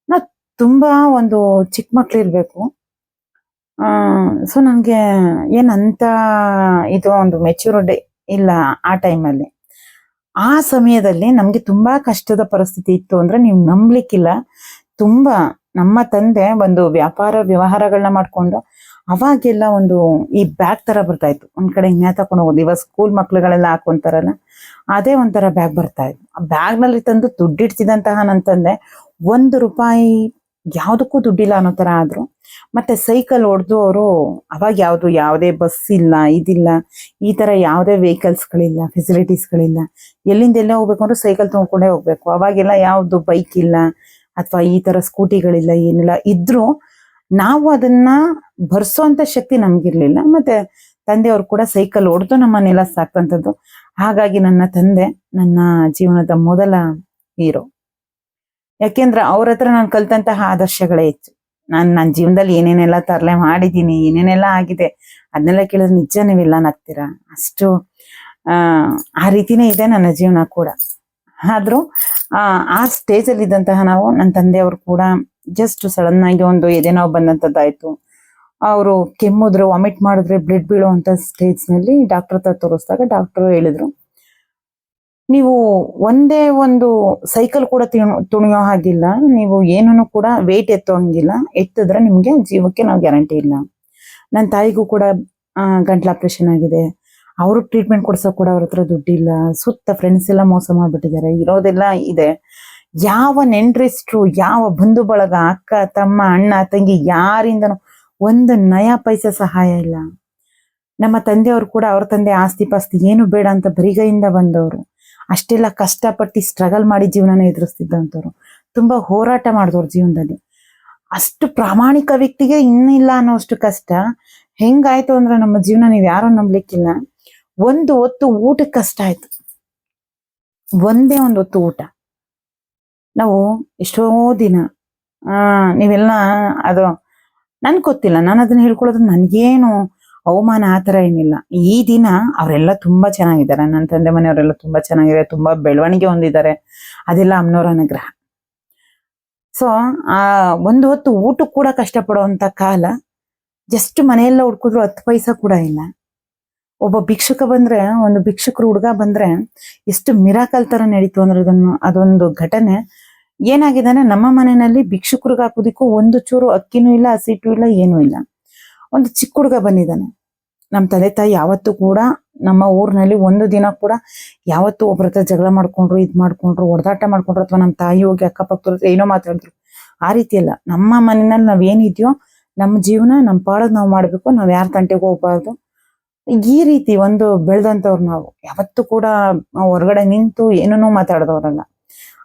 ನಾ ತುಂಬಾ ಒಂದು ಚಿಕ್ಕ ಮಕ್ಳು ಇರ್ಬೇಕು ಆ ಸೊ ನನಗೆ ಏನಂತ ಇದು ಒಂದು ಮೆಚ್ಯೂರಿಟಿ ಇಲ್ಲ ಆ ಟೈಮಲ್ಲಿ ಆ ಸಮಯದಲ್ಲಿ ನಮಗೆ ತುಂಬಾ ಕಷ್ಟದ ಪರಿಸ್ಥಿತಿ ಇತ್ತು ಅಂದ್ರೆ ನೀವು ನಂಬ್ಲಿಕ್ಕಿಲ್ಲ. ತುಂಬ ನಮ್ಮ ತಂದೆ ಒಂದು ವ್ಯಾಪಾರ ವ್ಯವಹಾರಗಳನ್ನ ಮಾಡಿಕೊಂಡು ಅವಾಗೆಲ್ಲ ಒಂದು ಈ ಬ್ಯಾಗ್ ಥರ ಬರ್ತಾ ಇತ್ತು. ಒಂದು ಕಡೆ ಇನ್ಯಾ ತಕೊಂಡು ಹೋಗೋದು ಇವಾಗ ಸ್ಕೂಲ್ ಮಕ್ಳುಗಳೆಲ್ಲ ಹಾಕೊಂತಾರಲ್ಲ, ಅದೇ ಒಂಥರ ಬ್ಯಾಗ್ ಬರ್ತಾ ಇತ್ತು. ಆ ಬ್ಯಾಗ್ನಲ್ಲಿ ತಂದು ದುಡ್ಡಿಡ್ತಿದ್ದಂತಹ ನನ್ನ ತಂದೆ ಒಂದು ರೂಪಾಯಿ ಯಾವ್ದಕ್ಕೂ ದುಡ್ಡಿಲ್ಲ ಅನ್ನೋ ತರ ಆದ್ರು ಮತ್ತೆ ಸೈಕಲ್ ಹೊಡೆದು ಅವರು ಅವಾಗ ಯಾವ್ದು ಯಾವುದೇ ಬಸ್ ಇಲ್ಲ, ಇದಿಲ್ಲ, ಈ ತರ ಯಾವುದೇ ವೆಹಿಕಲ್ಸ್ಗಳಿಲ್ಲ ಫೆಸಿಲಿಟೀಸ್ಗಳಿಲ್ಲ ಎಲ್ಲಿಂದ ಎಲ್ಲೇ ಹೋಗ್ಬೇಕು ಅಂದ್ರೆ ಸೈಕಲ್ ತಗೊಂಡ್ಕೊಂಡೇ ಹೋಗ್ಬೇಕು. ಅವಾಗೆಲ್ಲ ಯಾವುದು ಬೈಕ್ ಇಲ್ಲ ಅಥವಾ ಈ ತರ ಸ್ಕೂಟಿಗಳಿಲ್ಲ ಏನಿಲ್ಲ. ಇದ್ದರೂ ನಾವು ಅದನ್ನ ಭರ್ಸೋಂತ ಶಕ್ತಿ ನಮ್ಗಿರ್ಲಿಲ್ಲ. ಮತ್ತೆ ತಂದೆಯವರು ಕೂಡ ಸೈಕಲ್ ಹೊಡೆದು ನಮ್ಮನ್ನೆಲ್ಲ ಸಾಕಂಥದ್ದು ಹಾಗಾಗಿ ನನ್ನ ತಂದೆ ನನ್ನ ಜೀವನದ ಮೊದಲ ಹೀರೋ. ಯಾಕೆಂದ್ರೆ ಅವ್ರ ಹತ್ರ ನಾನು ಕಲ್ತಂತಹ ಆದರ್ಶಗಳೇ ಹೆಚ್ಚು ನಾನು ನನ್ನ ಜೀವನದಲ್ಲಿ ಏನೇನೆಲ್ಲ ತರಲೆ ಮಾಡಿದ್ದೀನಿ, ಏನೇನೆಲ್ಲ ಆಗಿದೆ, ಅದನ್ನೆಲ್ಲ ಕೇಳಿದ್ರೆ ನಿಜ ನೀವಿಲ್ಲ ನಗ್ತೀರಾ ಅಷ್ಟು, ಆ ರೀತಿನೇ ಇದೆ ನನ್ನ ಜೀವನ ಕೂಡ. ಆದ್ರೂ, ಆ ಆ ಸ್ಟೇಜ್ ಅಲ್ಲಿ ಇದ್ದಂತಹ ನಾವು ನನ್ನ ತಂದೆಯವರು ಕೂಡ ಜಸ್ಟ್ ಸಡನ್ ಆಗಿ ಒಂದು ಎದೆನೋ ಬಂದಂತದ್ದಾಯ್ತು. ಅವರು ಕೆಮ್ಮಿದ್ರು ವಾಮಿಟ್ ಮಾಡಿದ್ರೆ ಬ್ಲಡ್ ಸ್ಟೇಜ್ನಲ್ಲಿ ಡಾಕ್ಟರ್ ಹತ್ರ ತೋರಿಸಿದಾಗ ಡಾಕ್ಟರ್ ಹೇಳಿದ್ರು ನೀವು ಒಂದೇ ಒಂದು ಸೈಕಲ್ ಕೂಡ ತಿಣ್- ತುಣಿಯೋ ಹಾಗಿಲ್ಲ. ನೀವು ಏನನ್ನು ಕೂಡ ವೇಟ್ ಎತ್ತೋ ಹಂಗಿಲ್ಲ ಎತ್ತಿದ್ರೆ ನಿಮಗೆ ಜೀವಕ್ಕೆ ನಾವು ಗ್ಯಾರಂಟಿ ಇಲ್ಲ. ನನ್ನ ತಾಯಿಗೂ ಕೂಡ ಗಂಟ್ಲು ಆಪರೇಷನ್ ಆಗಿದೆ. ಅವ್ರಿಗೆ ಟ್ರೀಟ್ಮೆಂಟ್ ಕೊಡ್ಸೋಕೆ ಕೂಡ ಅವ್ರ ಹತ್ರ ದುಡ್ಡಿಲ್ಲ. ಸುತ್ತ ಫ್ರೆಂಡ್ಸ್ ಎಲ್ಲ ಮೋಸ ಮಾಡ್ಬಿಟ್ಟಿದ್ದಾರೆ. ಇರೋದೆಲ್ಲ ಇದೆ. ಯಾವ ನೆಂಟ್ರಿಸ್ಟ್ರು, ಯಾವ ಬಂಧು ಬಳಗ, ಅಕ್ಕ, ತಮ್ಮ, ಅಣ್ಣ, ತಂಗಿ ಯಾರಿಂದನೂ ಒಂದು ನಯ ಪೈಸೆ ಸಹಾಯ ಇಲ್ಲ. ನಮ್ಮ ತಂದೆಯವರು ಕೂಡ ಅವ್ರ ತಂದೆ ಆಸ್ತಿ ಪಾಸ್ತಿ ಏನು ಬೇಡ ಅಂತ ಬರಿಗೈಯಿಂದ ಬಂದವರು. ಅಷ್ಟೆಲ್ಲ ಕಷ್ಟಪಟ್ಟು ಸ್ಟ್ರಗಲ್ ಮಾಡಿ ಜೀವನನ ಎದುರಿಸ್ತಿದ್ದಂಥವ್ರು. ತುಂಬಾ ಹೋರಾಟ ಮಾಡಿದವ್ರು ಜೀವನದಲ್ಲಿ. ಅಷ್ಟು ಪ್ರಾಮಾಣಿಕ ವ್ಯಕ್ತಿಗೆ ಇನ್ನಿಲ್ಲ ಅನ್ನೋಷ್ಟು ಕಷ್ಟ. ಹೆಂಗಾಯ್ತು ಅಂದ್ರೆ ನಮ್ಮ ಜೀವನ ನೀವು ಯಾರು ನಂಬಲಿಕ್ಕಿಲ್ಲ. ಒಂದು ಹೊತ್ತು ಊಟಕ್ಕೆ ಕಷ್ಟ ಆಯ್ತು. ಒಂದೇ ಒಂದು ಹೊತ್ತು ಊಟ. ನಾವು ಎಷ್ಟೋ ದಿನ, ಆ, ನೀವೆಲ್ಲ ಅದು, ನನ್ಗೆ ಗೊತ್ತಿಲ್ಲ. ನಾನು ಅದನ್ನ ಹೇಳ್ಕೊಳ್ಳೋದು ನನ್ಗೇನು ಅವಮಾನ ಆ ಥರ ಏನಿಲ್ಲ. ಈ ದಿನ ಅವರೆಲ್ಲ ತುಂಬಾ ಚೆನ್ನಾಗಿದ್ದಾರೆ. ನನ್ನ ತಂದೆ ಮನೆಯವರೆಲ್ಲ ತುಂಬಾ ಚೆನ್ನಾಗಿದೆ ತುಂಬಾ ಬೆಳವಣಿಗೆ ಹೊಂದಿದ್ದಾರೆ. ಅದೆಲ್ಲ ಅಮ್ಮನವರ ಅನುಗ್ರಹ. ಸೊ ಆ ಒಂದು ಹೊತ್ತು ಊಟ ಕೂಡ ಕಷ್ಟಪಡುವಂತ ಕಾಲ ಜಸ್ಟ್ ಮನೆಯೆಲ್ಲ ಹುಡ್ಕಿದ್ರು ಹತ್ತು ಪೈಸ ಕೂಡ ಇಲ್ಲ. ಒಬ್ಬ ಭಿಕ್ಷುಕ ಬಂದ್ರೆ, ಒಂದು ಭಿಕ್ಷುಕರು ಹುಡುಗ ಬಂದ್ರೆ ಎಷ್ಟು ಮಿರಾಕಲ್ ತರ ನಡೀತು ಅಂದ್ರೆ ಅದನ್ನು, ಅದೊಂದು ಘಟನೆ. ಏನಾಗಿದ್ದಾನೆ ನಮ್ಮ ಮನೆಯಲ್ಲಿ ಭಿಕ್ಷುಕರಿಗೆ ಹಾಕೋದಿಕ್ಕೂ ಒಂದು ಚೂರು ಅಕ್ಕಿನೂ ಇಲ್ಲ ಹಸಿಟ್ಟು ಇಲ್ಲ, ಏನೂ ಇಲ್ಲ. ಒಂದು ಚಿಕ್ಕ ಹುಡುಗ ಬಂದಿದ್ದಾನೆ. ನಮ್ಮ ತಂದೆ ತಾಯಿ ಯಾವತ್ತೂ ಕೂಡ ನಮ್ಮ ಊರಿನಲ್ಲಿ ಒಂದು ದಿನ ಕೂಡ ಯಾವತ್ತೂ ಒಬ್ಬರ ಹತ್ರ ಜಗಳ ಮಾಡ್ಕೊಂಡ್ರು, ಇದು ಮಾಡ್ಕೊಂಡ್ರು ಹೊಡೆದಾಟ ಮಾಡ್ಕೊಂಡ್ರು ಅಥವಾ ನಮ್ಮ ತಾಯಿ ಹೋಗಿ ಅಕ್ಕಪಕ್ಕದ ಏನೋ ಮಾತಾಡಿದ್ರು. ಆ ರೀತಿ ಅಲ್ಲ. ನಮ್ಮ ಮನೆಯಲ್ಲಿ ನಾವು ಏನಿದೆಯೋ ನಮ್ಮ ಜೀವನ, ನಮ್ಮ ಪಾಡೋದು ನಾವು ಮಾಡಬೇಕು. ನಾವು ಯಾರ ತಂಟೆಗೆ ಹೋಗ್ಬಾರ್ದು ಈ ರೀತಿ ಒಂದು ಬೆಳೆದಂಥವ್ರು ನಾವು. ಯಾವತ್ತೂ ಕೂಡ ಹೊರಗಡೆ ನಿಂತು ಏನೂ ಮಾತಾಡದವ್ರಲ್ಲ.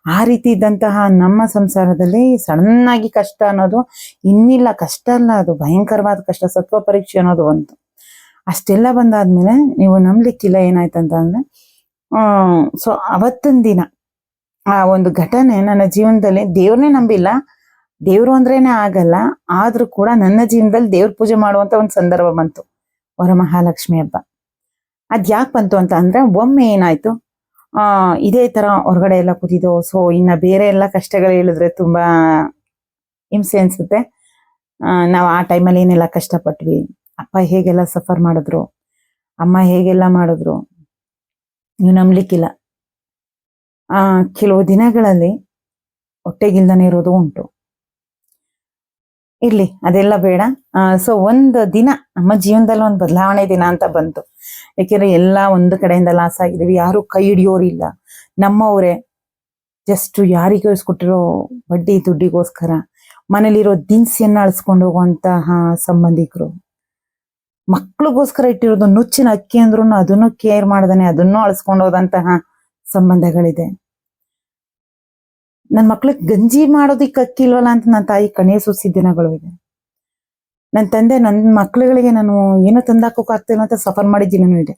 ಆ ರೀತಿ ಇದ್ದಂತಹ ನಮ್ಮ ಸಂಸಾರದಲ್ಲಿ ಸಣ್ಣಾಗಿ ಕಷ್ಟ ಅನ್ನೋದು ಇನ್ನಿಲ್ಲ, ಕಷ್ಟ ಅಲ್ಲ ಅದು, ಭಯಂಕರವಾದ ಕಷ್ಟ, ಸತ್ವ ಪರೀಕ್ಷೆ ಅನ್ನೋದು ಒಂದು. ಅಷ್ಟೆಲ್ಲ ಬಂದಾದ್ಮೇಲೆ ನೀವು ನಂಬಲಿಕ್ಕಿಲ್ಲ ಏನಾಯ್ತು ಅಂತ ಅಂದ್ರೆ ಸೊ ಅವತ್ತಿನ ದಿನ ಆ ಒಂದು ಘಟನೆ ನನ್ನ ಜೀವನದಲ್ಲಿ ದೇವ್ರನ್ನೇ ನಂಬಿಲ್ಲ. ದೇವ್ರು ಅಂದ್ರೇನೆ ಆಗಲ್ಲ, ಆದ್ರೂ ಕೂಡ ನನ್ನ ಜೀವನದಲ್ಲಿ ದೇವ್ರ ಪೂಜೆ ಮಾಡುವಂತ ಒಂದು ಸಂದರ್ಭ ಬಂತು. ವರಮಹಾಲಕ್ಷ್ಮಿ ಹಬ್ಬ. ಅದ್ ಯಾಕೆ ಬಂತು ಅಂತ ಅಂದ್ರೆ ಒಮ್ಮೆ ಏನಾಯ್ತು? ಇದೇ ತರ ಹೊರಗಡೆ ಎಲ್ಲ ಕೂತಿದ್ದು. ಸೊ ಇನ್ನ ಬೇರೆ ಎಲ್ಲ ಕಷ್ಟಗಳು ಹೇಳಿದ್ರೆ ತುಂಬಾ ಹಿಂಸೆ ಅನ್ಸುತ್ತೆ. ಆ, ನಾವು ಆ ಟೈಮಲ್ಲಿ ಏನೆಲ್ಲ ಕಷ್ಟಪಟ್ವಿ? ಅಪ್ಪ ಹೇಗೆಲ್ಲ ಸಫರ್ ಮಾಡಿದ್ರು? ಅಮ್ಮ ಹೇಗೆಲ್ಲ ಮಾಡಿದ್ರು? ನೀವು ನಂಬ್ಲಿಕ್ಕಿಲ್ಲ. ಆ ಕೆಲವು ದಿನಗಳಲ್ಲಿ ಹೊಟ್ಟೆಗಿಲ್ದನೇ ಇರೋದು ಉಂಟು. ಇರ್ಲಿ, ಅದೆಲ್ಲ ಬೇಡ. ಸೊ ಒಂದು ದಿನ ನಮ್ಮ ಜೀವನದಲ್ಲಿ ಒಂದು ಬದಲಾವಣೆ ದಿನ ಅಂತ ಬಂತು. ಯಾಕೆಂದ್ರೆ ಎಲ್ಲ ಒಂದು ಕಡೆಯಿಂದ ಲಾಸ್ ಆಗಿದ್ದೀವಿ. ಯಾರು ಕೈ ಹಿಡಿಯೋರಿಲ್ಲ. ನಮ್ಮವರೇ ಜಸ್ಟ್ ಯಾರಿಗೋಸ್ ಕೊಟ್ಟಿರೋ ಬಡ್ಡಿ ದುಡ್ಡಿಗೋಸ್ಕರ ಮನೇಲಿರೋ ದಿನಸಿಯನ್ನ ಅಳಿಸ್ಕೊಂಡು ಹೋಗುವಂತಹ ಸಂಬಂಧಿಕರು. ಮಕ್ಳಿಗೋಸ್ಕರ ಇಟ್ಟಿರೋದು ನುಚ್ಚಿನ ಅಕ್ಕಿ ಅಂದ್ರೂ ಅದನ್ನು ಕೇರ್ ಮಾಡ್ದಾನೆ, ಅದನ್ನು ಅಳಿಸ್ಕೊಂಡು ಹೋದಂತಹ ಸಂಬಂಧಗಳಿದೆ. ನನ್ನ ಮಕ್ಳಿಗೆ ಗಂಜಿ ಮಾಡೋದಿಕ್ಕೆ ಅಕ್ಕಿಲ್ವಲ್ಲ ಅಂತ ನನ್ನ ತಾಯಿ ಕಣೇ ಸುರಿಸಿದ ದಿನಗಳು ಇದೆ. ನನ್ನ ತಂದೆ ನನ್ನ ಮಕ್ಳುಗಳಿಗೆ ನಾನು ಏನು ತಂದಾಕೋಕ್ ಆಗ್ತಿಲ್ಲ ಅಂತ ಸಫರ್ ಮಾಡಿದ ದಿನನೂ ಇದೆ.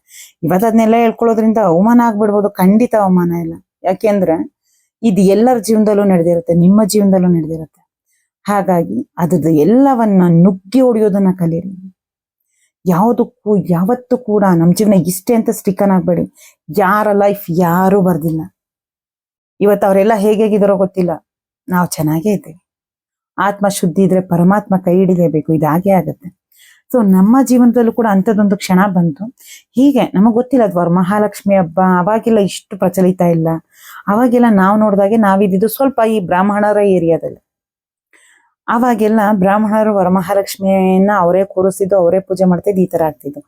ಇವತ್ತು ಅದನ್ನೆಲ್ಲ ಹೇಳ್ಕೊಳ್ಳೋದ್ರಿಂದ ಅವಮಾನ ಆಗ್ಬಿಡ್ಬೋದು. ಖಂಡಿತ ಅವಮಾನ ಇಲ್ಲ. ಯಾಕೆಂದ್ರೆ ಇದು ಎಲ್ಲರ ಜೀವನದಲ್ಲೂ ನಡೆದಿರುತ್ತೆ, ನಿಮ್ಮ ಜೀವನದಲ್ಲೂ ನಡೆದಿರುತ್ತೆ. ಹಾಗಾಗಿ ಅದ್ರದ್ದು ಎಲ್ಲವನ್ನ ನುಗ್ಗಿ ಹೊಡಿಯೋದನ್ನ ಕಲೀರಿ. ಯಾವುದಕ್ಕೂ ಯಾವತ್ತೂ ಕೂಡ ನಮ್ಮ ಜೀವನ ಇಷ್ಟೇ ಅಂತ ಸ್ಟಿಕನ್ ಆಗ್ಬೇಡಿ ಯಾರ ಲೈಫ್ ಯಾರೂ ಬರ್ದಿಲ್ಲ. ಇವತ್ತು ಅವರೆಲ್ಲ ಹೇಗೆ ಗೊತ್ತಿಲ್ಲ. ನಾವು ಚೆನ್ನಾಗೇ ಇದ್ದೇವೆ. ಆತ್ಮ ಶುದ್ಧಿ ಇದ್ರೆ ಪರಮಾತ್ಮ ಕೈ ಹಿಡಿಲೇಬೇಕು ಇದಾಗೇ ಆಗುತ್ತೆ. ಸೊ ನಮ್ಮ ಜೀವನದಲ್ಲೂ ಕೂಡ ಅಂಥದ್ದೊಂದು ಕ್ಷಣ ಬಂತು. ಹೀಗೆ ನಮಗೆ ಗೊತ್ತಿಲ್ಲ ಅದು ವರಮಹಾಲಕ್ಷ್ಮಿ ಹಬ್ಬ, ಅವಾಗೆಲ್ಲ ಇಷ್ಟು ಪ್ರಚಲಿತ ಇಲ್ಲ. ಅವಾಗೆಲ್ಲ ನಾವು ನೋಡಿದಾಗೆ ನಾವಿದ್ದು ಸ್ವಲ್ಪ ಈ ಬ್ರಾಹ್ಮಣರ ಏರಿಯಾದಲ್ಲಿ. ಅವಾಗೆಲ್ಲ ಬ್ರಾಹ್ಮಣರು ವರಮಹಾಲಕ್ಷ್ಮಿಯನ್ನ ಅವರೇ ಕೂರಿಸಿದ್ದು, ಅವರೇ ಪೂಜೆ ಮಾಡ್ತಿದ್ದು, ಈ ತರ ಆಗ್ತಿದ್ದು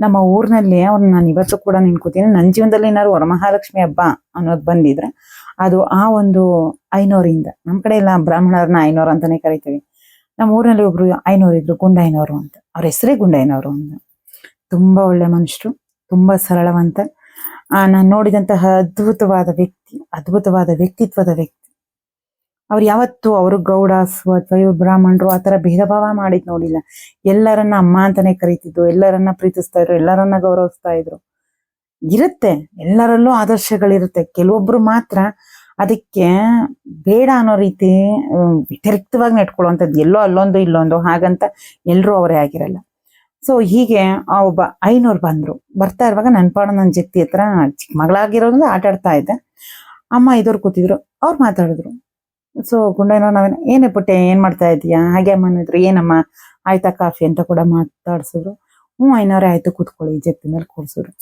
ನಮ್ಮ ಊರಿನಲ್ಲಿ ಅವ್ರನ್ನ ನಾನು ಇವತ್ತು ಕೂಡ ನಿಂತ್ಕೋತೀನಿ ನನ್ನ ಜೀವನದಲ್ಲಿ ಏನಾದ್ರು ವರಮಹಾಲಕ್ಷ್ಮಿ ಹಬ್ಬ ಅನ್ನೋದು ಬಂದಿದ್ರೆ ಅದು ಆ ಒಂದು ಐನೋರಿಂದ. ನಮ್ಮ ಕಡೆ ಎಲ್ಲ ಬ್ರಾಹ್ಮಣರನ್ನ ಐನೋರ್ ಅಂತಾನೆ ಕರಿತೀವಿ. ನಮ್ಮ ಊರಿನಲ್ಲಿ ಒಬ್ರು ಐನೋರು ಇದ್ರು ಗುಂಡೈನೋರು ಅಂತ. ಅವ್ರ ಹೆಸರೇ ಗುಂಡೈನವರು ಅಂತ. ತುಂಬಾ ಒಳ್ಳೆ ಮನುಷ್ಯರು ತುಂಬಾ ಸರಳವಂತ. ನಾನು ನೋಡಿದಂತಹ ಅದ್ಭುತವಾದ ವ್ಯಕ್ತಿ, ಅದ್ಭುತವಾದ ವ್ಯಕ್ತಿತ್ವದ ವ್ಯಕ್ತಿ. ಅವ್ರು ಯಾವತ್ತು ಅವರು ಗೌಡಾಸ್ ಅಥವಾ ಇವ್ರು ಬ್ರಾಹ್ಮಣರು ಆ ತರ ಭೇದ ಭಾವ ಮಾಡಿದ್ ನೋಡಿಲ್ಲ. ಎಲ್ಲರನ್ನ ಅಮ್ಮ ಅಂತಾನೆ ಕರಿತಿದ್ರು ಎಲ್ಲರನ್ನ ಪ್ರೀತಿಸ್ತಾ ಇದ್ರು, ಎಲ್ಲರನ್ನ ಗೌರವಿಸ್ತಾ ಇದ್ರು. ಇರುತ್ತೆ. ಎಲ್ಲರಲ್ಲೂ ಆದರ್ಶಗಳಿರುತ್ತೆ. ಕೆಲವೊಬ್ರು ಮಾತ್ರ ಅದಕ್ಕೆ ಬೇಡ ಅನ್ನೋ ರೀತಿ ವ್ಯತಿರಿಕ್ತವಾಗಿ ನೆಟ್ಕೊಳ್ಳುವಂಥದ್ದು ಎಲ್ಲೋ ಅಲ್ಲೊಂದು ಇಲ್ಲೊಂದು ಹಾಗಂತ ಎಲ್ಲರೂ ಅವರೇ ಆಗಿರಲ್ಲ. ಸೊ ಹೀಗೆ ಆ ಒಬ್ಬ ಐನೂರು ಬಂದ್ರು. ಬರ್ತಾ ಇರುವಾಗ ನನ್ನ ಪಾಡ ನನ್ನ ಜೊತೆ ಹತ್ರ ಚಿಕ್ಕ ಮಗಳಾಗಿರೋದ್ರಿಂದ ಆಟ ಆಡ್ತಾ ಇದ್ದೆ. ಅಮ್ಮ ಇದ್ರು ಕೂತಿದ್ರು. ಅವ್ರು ಮಾತಾಡಿದ್ರು. ಸೊ ಗುಂಡೇನೋ ನಾವೇನು, ಏನೇ ಪುಟ್ಟೆ, ಏನ್ ಮಾಡ್ತಾ ಇದೀಯಾ? ಹಾಗೆ ಅಮ್ಮ ಏನಮ್ಮ, ಆಯ್ತಾ ಕಾಫಿ? ಅಂತ ಕೂಡ ಮಾತಾಡ್ಸಿದ್ರು. ಹ್ಞೂ ಐನವರೇ ಆಯ್ತು, ಕೂತ್ಕೊಳ್ಳಿ ಜೊತೆ ಮೇಲೆ ಕೂರ್ಸಿದ್ರು.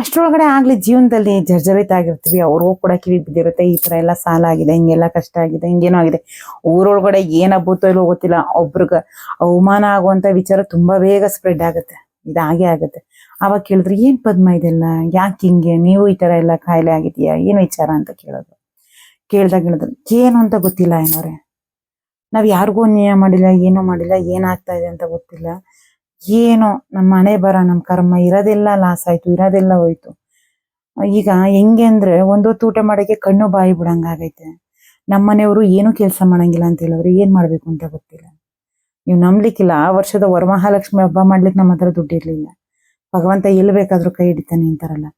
ಅಷ್ಟ್ರೊಳಗಡೆ ಆಗ್ಲಿ ಜೀವನದಲ್ಲಿ ಜರ್ಜರಿತ ಆಗಿರ್ತೀವಿ ಅವ್ರಿಗೂ ಕೂಡ ಕಿವಿ ಬಿದ್ದಿರುತ್ತೆ, ಈ ತರ ಎಲ್ಲ ಸಾಲ ಆಗಿದೆ, ಹಿಂಗೆಲ್ಲ ಕಷ್ಟ ಆಗಿದೆ, ಹಿಂಗೇನೋ ಆಗಿದೆ. ಊರೊಳಗಡೆ ಏನ್ ಇಲ್ಲೋ ಗೊತ್ತಿಲ್ಲ, ಒಬ್ರಿಗೆ ಅವಮಾನ ಆಗುವಂತ ವಿಚಾರ ತುಂಬಾ ಬೇಗ ಸ್ಪ್ರೆಡ್ ಆಗುತ್ತೆ ಇದಾಗೆ ಆಗುತ್ತೆ. ಅವಾಗ ಕೇಳಿದ್ರೆ, ಏನ್ ಪದ್ಮ ಇದೆಲ್ಲ? ಯಾಕೆ ಹಿಂಗೆ? ನೀವು ಈ ತರ ಎಲ್ಲ ಕಾಯಿಲೆ ಆಗಿದೆಯಾ ಏನು ವಿಚಾರ ಅಂತ ಕೇಳೋದು? ಕೇಳ್ದಾಗ ಹೇಳಿದ್ರು, ಏನು ಅಂತ ಗೊತ್ತಿಲ್ಲ ಏನೋರೆ ನಾವ್ ಯಾರಿಗೂ ಅನ್ಯಾಯ ಮಾಡಿಲ್ಲ, ಏನೂ ಮಾಡಿಲ್ಲ ಏನಾಗ್ತಾ ಇದೆ ಅಂತ ಗೊತ್ತಿಲ್ಲ. ಏನೋ ನಮ್ಮ ಮನೆ ಬರ ನಮ್ಮ ಕರ್ಮ ಇರೋದೆಲ್ಲ ಲಾಸ್ ಆಯ್ತು, ಇರೋದೆಲ್ಲ ಹೋಯ್ತು. ಈಗ ಹೆಂಗೆ ಅಂದ್ರೆ ಒಂದೊತ್ತು ಊಟ ಮಾಡೋಕೆ ಕಣ್ಣು ಬಾಯಿ ಬಿಡಂಗಾಗೈತೆ ನಮ್ಮ ಮನೆಯವರು ಏನು ಕೆಲಸ ಮಾಡಂಗಿಲ್ಲ ಅಂತ ಹೇಳಿದ್ರೆ ಏನ್ ಮಾಡ್ಬೇಕು ಅಂತ ಗೊತ್ತಿಲ್ಲ. ನೀವು ನಂಬ್ಲಿಕ್ಕಿಲ್ಲ, ಆ ವರ್ಷದ ವರಮಹಾಲಕ್ಷ್ಮಿ ಹಬ್ಬ ಮಾಡ್ಲಿಕ್ಕೆ ನಮ್ಮ ಹತ್ರ ದುಡ್ಡು ಇರ್ಲಿಲ್ಲ. ಭಗವಂತ ಎಲ್ಲಿ ಬೇಕಾದ್ರೂ ಕೈ ಹಿಡಿತಾನೆ ಅಂತಾರಲ್ಲ.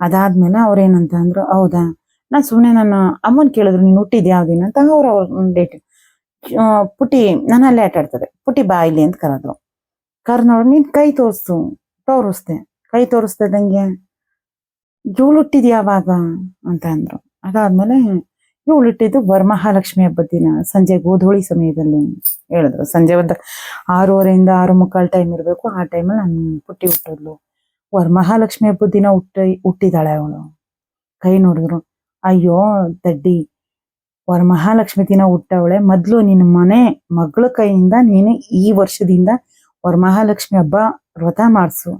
ಅದಾದ್ಮೇಲೆ ಅವ್ರೇನಂತ ಅಂದ್ರು, ಹೌದಾ? ನಾನ್ ಸುಮ್ನೆ ನನ್ನ ಅಮ್ಮನ್ ಕೇಳಿದ್ರು, ನೀನು ಹುಟ್ಟಿದ್ ಯಾವ ದಿನ ಅಂತ ಅವ್ರ ಅವ್ರ ಡೇಟ್ ಪುಟಿ ನಾನು ಅಲ್ಲೇ ಆಟ ಆಡ್ತಾರೆ ಪುಟಿ ಬಾ ಇಲ್ಲಿ ಅಂತ ಕರೆದ್ರು. ಕರ್ ಕೈ ತೋರಿಸು, ತೋರಿಸ್ದೆ. ಕೈ ತೋರಿಸ್ತಿದ್ದಂಗೆ ಇವಳು ಹುಟ್ಟಿದ್ ಯಾವಾಗ ಅಂತ ಅಂದ್ರು. ಅದಾದ್ಮೇಲೆ ಹುಟ್ಟಿದ್ದು ವರಮಹಾಲಕ್ಷ್ಮಿ ಹಬ್ಬದ ದಿನ, ಸಂಜೆ ಗೋಧೂಳಿ ಸಮಯದಲ್ಲಿ ಹೇಳಿದ್ರು. ಸಂಜೆ ಒಂದು ಆರೂವರೆಯಿಂದ ಆರು ಮುಕ್ಕಾಲ್ ಟೈಮ್ ಇರಬೇಕು. ಆ ಟೈಮಲ್ಲಿ ನಾನು ಪುಟ್ಟಿ ಹುಟ್ಟಿದ್ಲು. ವರಮಹಾಲಕ್ಷ್ಮಿ ಹಬ್ಬದ ದಿನ ಹುಟ್ಟಿ, ಹುಟ್ಟಿದಾಳೆ ಅವಳು. ಕೈ ನೋಡಿದ್ರು, ಅಯ್ಯೋ ದಡ್ಡಿ, ವರಮಹಾಲಕ್ಷ್ಮಿ ದಿನ ಹುಟ್ಟವಳೆ. ಮೊದ್ಲು ನಿನ್ನ ಮನೆ ಮಗಳ ಕೈಯಿಂದ, ನೀನು ಈ ವರ್ಷದಿಂದ ವರಮಹಾಲಕ್ಷ್ಮಿ ಹಬ್ಬ ವ್ರತ ಮಾಡಿಸು.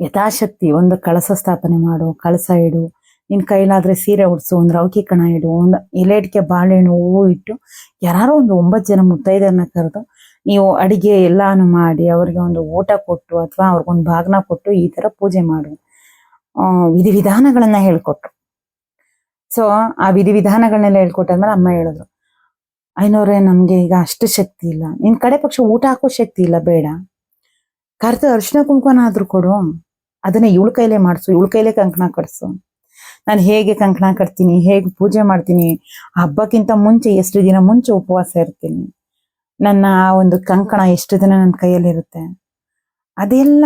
ಯಥಾಶಕ್ತಿ ಒಂದು ಕಳಸ ಸ್ಥಾಪನೆ ಮಾಡು ಕಳಸ ಇಡು. ನಿನ್ನ ಕೈಲಾದ್ರೆ ಸೀರೆ ಉಡ್ಸು ಒಂದು ರೌಕಿ ಕಣ ಇಡು ಒಂದು ಎಲೆಡಿಕೆ ಬಾಳೆಹಣ್ಣು ಹೂವು ಇಟ್ಟು ಯಾರೋ ಒಂದು ಒಂಬತ್ತು ಜನ ಮುತ್ತೈದರನ್ನ ಕರೆದು ನೀವು ಅಡಿಗೆ ಎಲ್ಲಾನು ಮಾಡಿ ಅವ್ರಿಗೆ ಒಂದು ಊಟ ಕೊಟ್ಟು ಅಥವಾ ಅವ್ರಿಗೊಂದು ಭಾಗನ ಕೊಟ್ಟು ಈ ತರ ಪೂಜೆ ಮಾಡು. ಆ, ವಿಧಿವಿಧಾನಗಳನ್ನ ಹೇಳ್ಕೊಟ್ರು. ಸೊ ಆ ವಿಧಿವಿಧಾನಗಳನ್ನೆಲ್ಲ ಹೇಳ್ಕೊಟ್ಟಾದ್ಮೇಲೆ ಅಮ್ಮ ಹೇಳಿದ್ರು ಐನೋರೇ, ನಮ್ಗೆ ಈಗ ಅಷ್ಟು ಶಕ್ತಿ ಇಲ್ಲ. ನಿನ್ ಕಡೆ ಪಕ್ಷ ಊಟ ಹಾಕೋ ಶಕ್ತಿ ಇಲ್ಲ, ಬೇಡ. ಕರೆದು ಅರ್ಶಿನ ಕುಂಕುಮನ ಆದ್ರೂ ಕೊಡು. ಅದನ್ನ ಇವಳ ಕೈಲೇ ಮಾಡಿಸು, ಇವಳ ಕೈಲೇ ಕಂಕಣ ಕಟ್ಸು. ನಾನು ಹೇಗೆ ಕಂಕಣ ಕಟ್ತೀನಿ, ಹೇಗೆ ಪೂಜೆ ಮಾಡ್ತೀನಿ ಹಬ್ಬಕ್ಕಿಂತ ಮುಂಚೆ, ಎಷ್ಟು ದಿನ ಮುಂಚೆ ಉಪವಾಸ ಇರ್ತೀನಿ. ನನ್ನ ಆ ಒಂದು ಕಂಕಣ ಎಷ್ಟು ದಿನ ನನ್ನ ಕೈಯಲ್ಲಿರುತ್ತೆ ಅದೆಲ್ಲ